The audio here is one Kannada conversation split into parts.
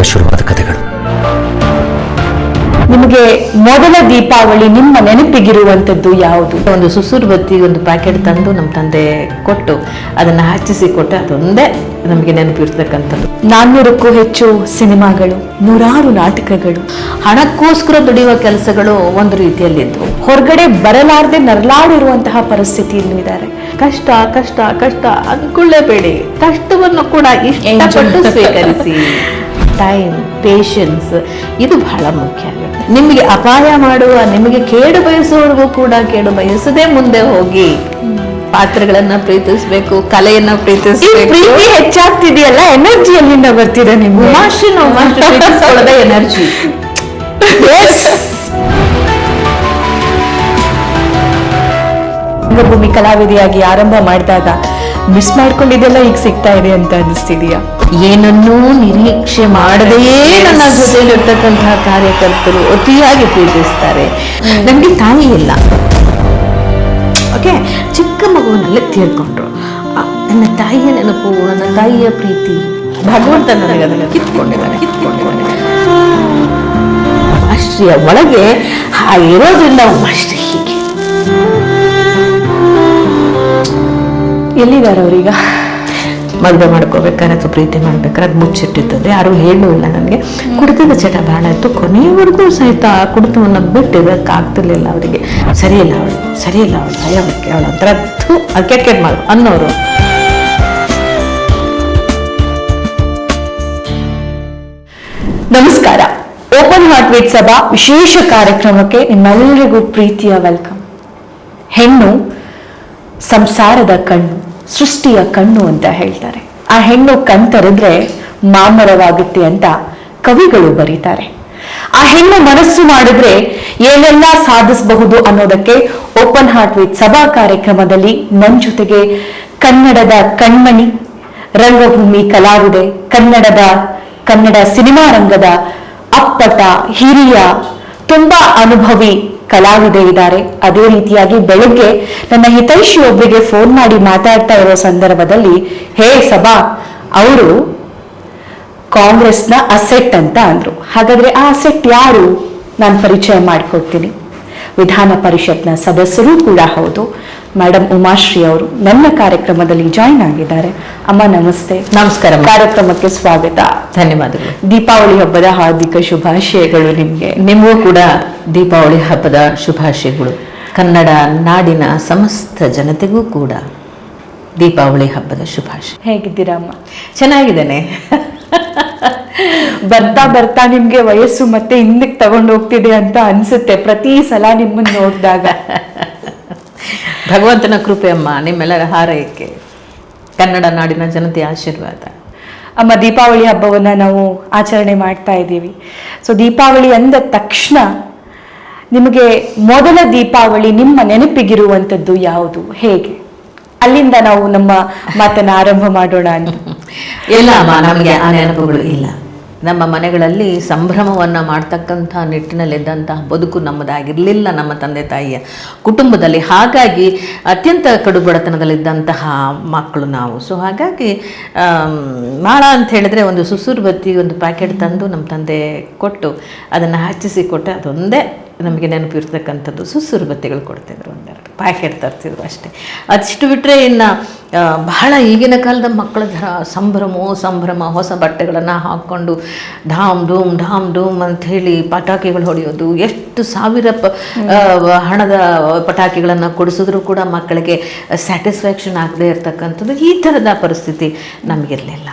ಅವತ್ತಿಂದ ಶುರುವಾದ ಕಥೆಗಳು. ನಿಮಗೆ ಮೊದಲ ದೀಪಾವಳಿ ನಿಮ್ಮ ನೆನಪಿಗಿರುವಂತದ್ದು ಯಾವುದು? ಒಂದು ಸುಸುರು ಬತ್ತಿ ಒಂದು ಪ್ಯಾಕೆಟ್ ತಂದು ನಮ್ಮ ತಂದೆ ಕೊಟ್ಟು ಅದನ್ನು ಹಚ್ಚಿಸಿ ಕೊಟ್ಟು ಅದೊಂದೇ ನಮಗೆ ನೆನಪಿರ್ತಕ್ಕಂಥದ್ದು. ನಾನ್ನೂರಕ್ಕೂ ಹೆಚ್ಚು ಸಿನಿಮಾಗಳು ನೂರಾರು ನಾಟಕಗಳು ಹಣಕ್ಕೋಸ್ಕರ ದುಡಿಯುವ ಕೆಲಸಗಳು ಒಂದು ರೀತಿಯಲ್ಲಿದ್ದವು. ಹೊರಗಡೆ ಬರಲಾರದೆ ನರಳಾಡಿರುವಂತಹ ಪರಿಸ್ಥಿತಿಯಲ್ಲೂ ಇದ್ದಾರೆ. ಕಷ್ಟ ಕಷ್ಟ ಕಷ್ಟ ಅಂದ್ಕೊಳ್ಳೇಬೇಡಿ ಕಷ್ಟವನ್ನು ಕೂಡ ಇಷ್ಟಪಟ್ಟು ಸ್ವೀಕರಿಸಿ. ಟೈಮ್ ಪೇಷನ್ಸ್ ಇದು ಬಹಳ ಮುಖ್ಯ ಆಗುತ್ತೆ. ನಿಮಗೆ ಅಪಾಯ ಮಾಡುವ ನಿಮಗೆ ಕೇಡು ಬಯಸುವವರೆಗೂ ಕೂಡ ಕೇಡು ಬಯಸದೆ ಮುಂದೆ ಹೋಗಿ ಪಾತ್ರಗಳನ್ನ ಪ್ರೀತಿಸಬೇಕು ಕಲೆಯನ್ನ ಪ್ರೀತಿಸಬೇಕು. ಪ್ರೀತಿ ಹೆಚ್ಚಾಗ್ತಿದೆಯಲ್ಲ ಎನರ್ಜಿ ಎಲ್ಲಿಂದ ಬರ್ತಿದೆ ನಿಮ್ಗೆ. ಪ್ರೀತಿಸ್ಕೊಳ್ಳೋದೇ ಎನರ್ಜಿ ರಂಗಭೂಮಿ ಕಲಾವಿದೆಯಾಗಿ ಆರಂಭ ಮಾಡಿದಾಗ ಮಿಸ್ ಮಾಡ್ಕೊಂಡಿದ್ದೆಲ್ಲ ಈಗ ಸಿಗ್ತಾ ಇದೆ ಅಂತ ಅನಿಸ್ತಿದೆಯಾ ಏನನ್ನೂ ನಿರೀಕ್ಷೆ ಮಾಡದೆಯೇ ನನ್ನ ಜೊತೆಲಿರ್ತಕ್ಕಂತಹ ಕಾರ್ಯಕರ್ತರು ಅತಿಯಾಗಿ ಪೂಜಿಸ್ತಾರೆ. ನನಗೆ ತಾಯಿ ಇಲ್ಲ. ಓಕೆ ಚಿಕ್ಕ ಮಗುವಿನಲ್ಲೇ ತೀರ್ಕೊಂಡ್ರು. ನನ್ನ ತಾಯಿಯ ನೆನಪು ನನ್ನ ತಾಯಿಯ ಪ್ರೀತಿ ಭಗವಂತ ನನಗೆ ಅದನ್ನು ಕಿತ್ಕೊಂಡಿದ್ದಾನೆ ಕಿತ್ಕೊಂಡಿದ್ದಾನೆ. ಅಷ್ಟ್ರಿಯ ಒಳಗೆ ಹಾಗಿರೋದ್ರಿಂದ ಉಮಾಶ್ರೀ ಎಲ್ಲಿದ್ದಾರೆ ಅವ್ರೀಗ ಮದುವೆ ಮಾಡ್ಕೋಬೇಕಾದ್ರೆ ಅಥವಾ ಪ್ರೀತಿ ಮಾಡ್ಬೇಕಾದ್ರೆ ಅದು ಮುಚ್ಚಿಟ್ಟಿರ್ತದೆ. ಯಾರು ಹೇಳೂ ಇಲ್ಲ ನನಗೆ. ಕುಡಿತದ ಚಟ ಬಹಳ ಇತ್ತು. ಕೊನೆಯವರೆಗೂ ಸಹಿತ ಆ ಕುಡಿತವನ್ನು ಬಿಟ್ಟಿರೋಕ್ಕಾಗ್ತಿರ್ಲಿಲ್ಲ ಅವರಿಗೆ. ಸರಿಯಿಲ್ಲ ಅವಳು. ಸರಿಯಿಲ್ಲ ಅವಳು. ಭಯಕ್ಕೆ ಅವಳು ಒಂಥರ ಅದು ಕೆಟ್ಟ ಮಾಡು ಅನ್ನೋರು. ನಮಸ್ಕಾರ. ಓಪನ್ ಹಾರ್ಟ್ ವೇಟ್ ಸಭಾ ವಿಶೇಷ ಕಾರ್ಯಕ್ರಮಕ್ಕೆ ನಿಮ್ಮೆಲ್ಲರಿಗೂ ಪ್ರೀತಿಯ ವೆಲ್ಕಮ್ ಹೆಣ್ಣು, ಸಂಸಾರದ ಕಣ್ಣು. ಸೃಷ್ಟಿಯ ಕಣ್ಣು ಅಂತ ಹೇಳ್ತಾರೆ. ಆ ಹೆಣ್ಣು ಕಣ್ತರಿದ್ರೆ ಮಾಮರವಾಗುತ್ತೆ ಅಂತ ಕವಿಗಳು ಬರೀತಾರೆ. ಆ ಹೆಣ್ಣು ಮನಸ್ಸು ಮಾಡಿದ್ರೆ ಏನೆಲ್ಲ ಸಾಧಿಸಬಹುದು ಅನ್ನೋದಕ್ಕೆ ಓಪನ್ ಹಾರ್ಟ್ ವಿತ್ ಸಭಾ ಕಾರ್ಯಕ್ರಮದಲ್ಲಿ ನನ್ನ ಜೊತೆಗೆ ಕನ್ನಡದ ಕಣ್ಮಣಿ, ರಂಗಭೂಮಿ ಕಲಾವಿದೆ, ಕನ್ನಡದ, ಕನ್ನಡ ಸಿನಿಮಾ ರಂಗದ ಅಪ್ಪಟ, ಹಿರಿಯ, ತುಂಬಾ ಅನುಭವಿ ಕಲಾವಿದೆ ಇದ್ದಾರೆ. ಅದೇ ರೀತಿಯಾಗಿ ಬೆಳಗ್ಗೆ ನನ್ನ ಹಿತೈಷಿ ಒಬ್ಬರಿಗೆ ಫೋನ್ ಮಾಡಿ ಮಾತಾಡ್ತಾ ಇರೋ ಸಂದರ್ಭದಲ್ಲಿ ಹೇ ಸಭಾ ಅವರು ಕಾಂಗ್ರೆಸ್ನ ಅಸೆಟ್ ಅಂತ ಅಂದ್ರು. ಹಾಗಾದ್ರೆ ಆ ಅಸೆಟ್ ಯಾರು? ನಾನು ಪರಿಚಯ ಮಾಡಿಕೊಡ್ತೀನಿ. ವಿಧಾನ ಪರಿಷತ್ನ ಸದಸ್ಯರು ಕೂಡ ಹೌದು. ಮೇಡಮ್ ಉಮಾಶ್ರೀ ಅವರು ನನ್ನ ಕಾರ್ಯಕ್ರಮದಲ್ಲಿ ಜಾಯಿನ್ ಆಗಿದ್ದಾರೆ. ಅಮ್ಮ ನಮಸ್ತೆ. ನಮಸ್ಕಾರ ಕಾರ್ಯಕ್ರಮಕ್ಕೆ ಸ್ವಾಗತ. ಧನ್ಯವಾದಗಳು. ದೀಪಾವಳಿ ಹಬ್ಬದ ಹಾರ್ದಿಕ ಶುಭಾಶಯಗಳು ನಿಮಗೆ. ನಿಮಗೂ ಕೂಡ ದೀಪಾವಳಿ ಹಬ್ಬದ ಶುಭಾಶಯಗಳು. ಕನ್ನಡ ನಾಡಿನ ಸಮಸ್ತ ಜನತೆಗೂ ಕೂಡ ದೀಪಾವಳಿ ಹಬ್ಬದ ಶುಭಾಶಯ. ಹೇಗಿದ್ದೀರಾ ಅಮ್ಮ? ಚೆನ್ನಾಗಿದ್ದೇನೆ. ಬರ್ತಾ ಬರ್ತಾ ನಿಮಗೆ ವಯಸ್ಸು ಮತ್ತೆ ಹಿಂದಕ್ಕೆ ತಗೊಂಡು ಹೋಗ್ತಿದೆ ಅಂತ ಅನ್ಸುತ್ತೆ. ಪ್ರತಿ ಸಲ ನಿಮ್ಮನ್ನ ನೋಡಿದಾಗ. ಭಗವಂತನ ಕೃಪೆ ಅಮ್ಮ ನಿಮ್ಮೆಲ್ಲರ ಹಾರೈಕೆ. ಕನ್ನಡ ನಾಡಿನ ಜನತೆಯ ಆಶೀರ್ವಾದ. ಅಮ್ಮ ದೀಪಾವಳಿ ಹಬ್ಬವನ್ನು ನಾವು ಆಚರಣೆ ಮಾಡ್ತಾ ಇದ್ದೀವಿ. ಸೊ ದೀಪಾವಳಿ ಅಂದ ತಕ್ಷಣ ನಿಮಗೆ ಮೊದಲ ದೀಪಾವಳಿ ನಿಮ್ಮ ನೆನಪಿಗಿರುವಂಥದ್ದು ಯಾವುದು? ಹೇಗೆ? ಅಲ್ಲಿಂದ ನಾವು ನಮ್ಮ ಮಾತನ್ನು ಆರಂಭ ಮಾಡೋಣ ಅಂತ. ಇಲ್ಲ ನಮಗೆ ಆ ನೆನಪುಗಳು ಇಲ್ಲ. ನಮ್ಮ ಮನೆಗಳಲ್ಲಿ ಸಂಭ್ರಮವನ್ನು ಮಾಡ್ತಕ್ಕಂಥ ನಿಟ್ಟಿನಲ್ಲಿದ್ದಂತಹ ಬದುಕು ನಮ್ಮದಾಗಿರಲಿಲ್ಲ ನಮ್ಮ ತಂದೆ ತಾಯಿಯ ಕುಟುಂಬದಲ್ಲಿ. ಹಾಗಾಗಿ ಅತ್ಯಂತ ಕಡುಬಡತನದಲ್ಲಿದ್ದಂತಹ ಮಕ್ಕಳು ನಾವು. ಸೊ ಹಾಗಾಗಿ ಮಾಳ ಅಂತ ಹೇಳಿದ್ರೆ ಒಂದು ಸುಸುರು ಬತ್ತಿ ಒಂದು ಪ್ಯಾಕೆಟ್ ತಂದು ನಮ್ಮ ತಂದೆ ಕೊಟ್ಟು ಅದನ್ನು ಹಚ್ಚಿಸಿ ಕೊಟ್ಟು ಅದೊಂದೇ ನಮಗೆ ನೆನಪಿರ್ತಕ್ಕಂಥದ್ದು ಸುಸುರು ಬತ್ತಿಗಳು ಕೊಡ್ತಿದ್ರು ಒಂದೆರಡು ಪ್ಯಾಕೆಟ್ ತರ್ತಿದ್ರು ಅಷ್ಟೇ. ಅದಿಷ್ಟು ಬಿಟ್ಟರೆ ಇನ್ನು ಬಹಳ ಈಗಿನ ಕಾಲದ ಮಕ್ಕಳ ಥರ ಸಂಭ್ರಮೋ ಸಂಭ್ರಮ, ಹೊಸ ಬಟ್ಟೆಗಳನ್ನು ಹಾಕ್ಕೊಂಡು ಢಾಮ್ ಡೂಮ್ ಢಾಮ್ ಡೂಮ್ ಅಂಥೇಳಿ ಪಟಾಕಿಗಳು ಹೊಡೆಯೋದು, ಎಷ್ಟು ಸಾವಿರ ಪ ಹಣದ ಪಟಾಕಿಗಳನ್ನು ಕೊಡಿಸಿದ್ರೂ ಕೂಡ ಮಕ್ಕಳಿಗೆ ಸ್ಯಾಟಿಸ್ಫ್ಯಾಕ್ಷನ್ ಆಗದೇ ಇರತಕ್ಕಂಥದ್ದು ಈ ಥರದ ಪರಿಸ್ಥಿತಿ ನಮಗಿರಲಿಲ್ಲ.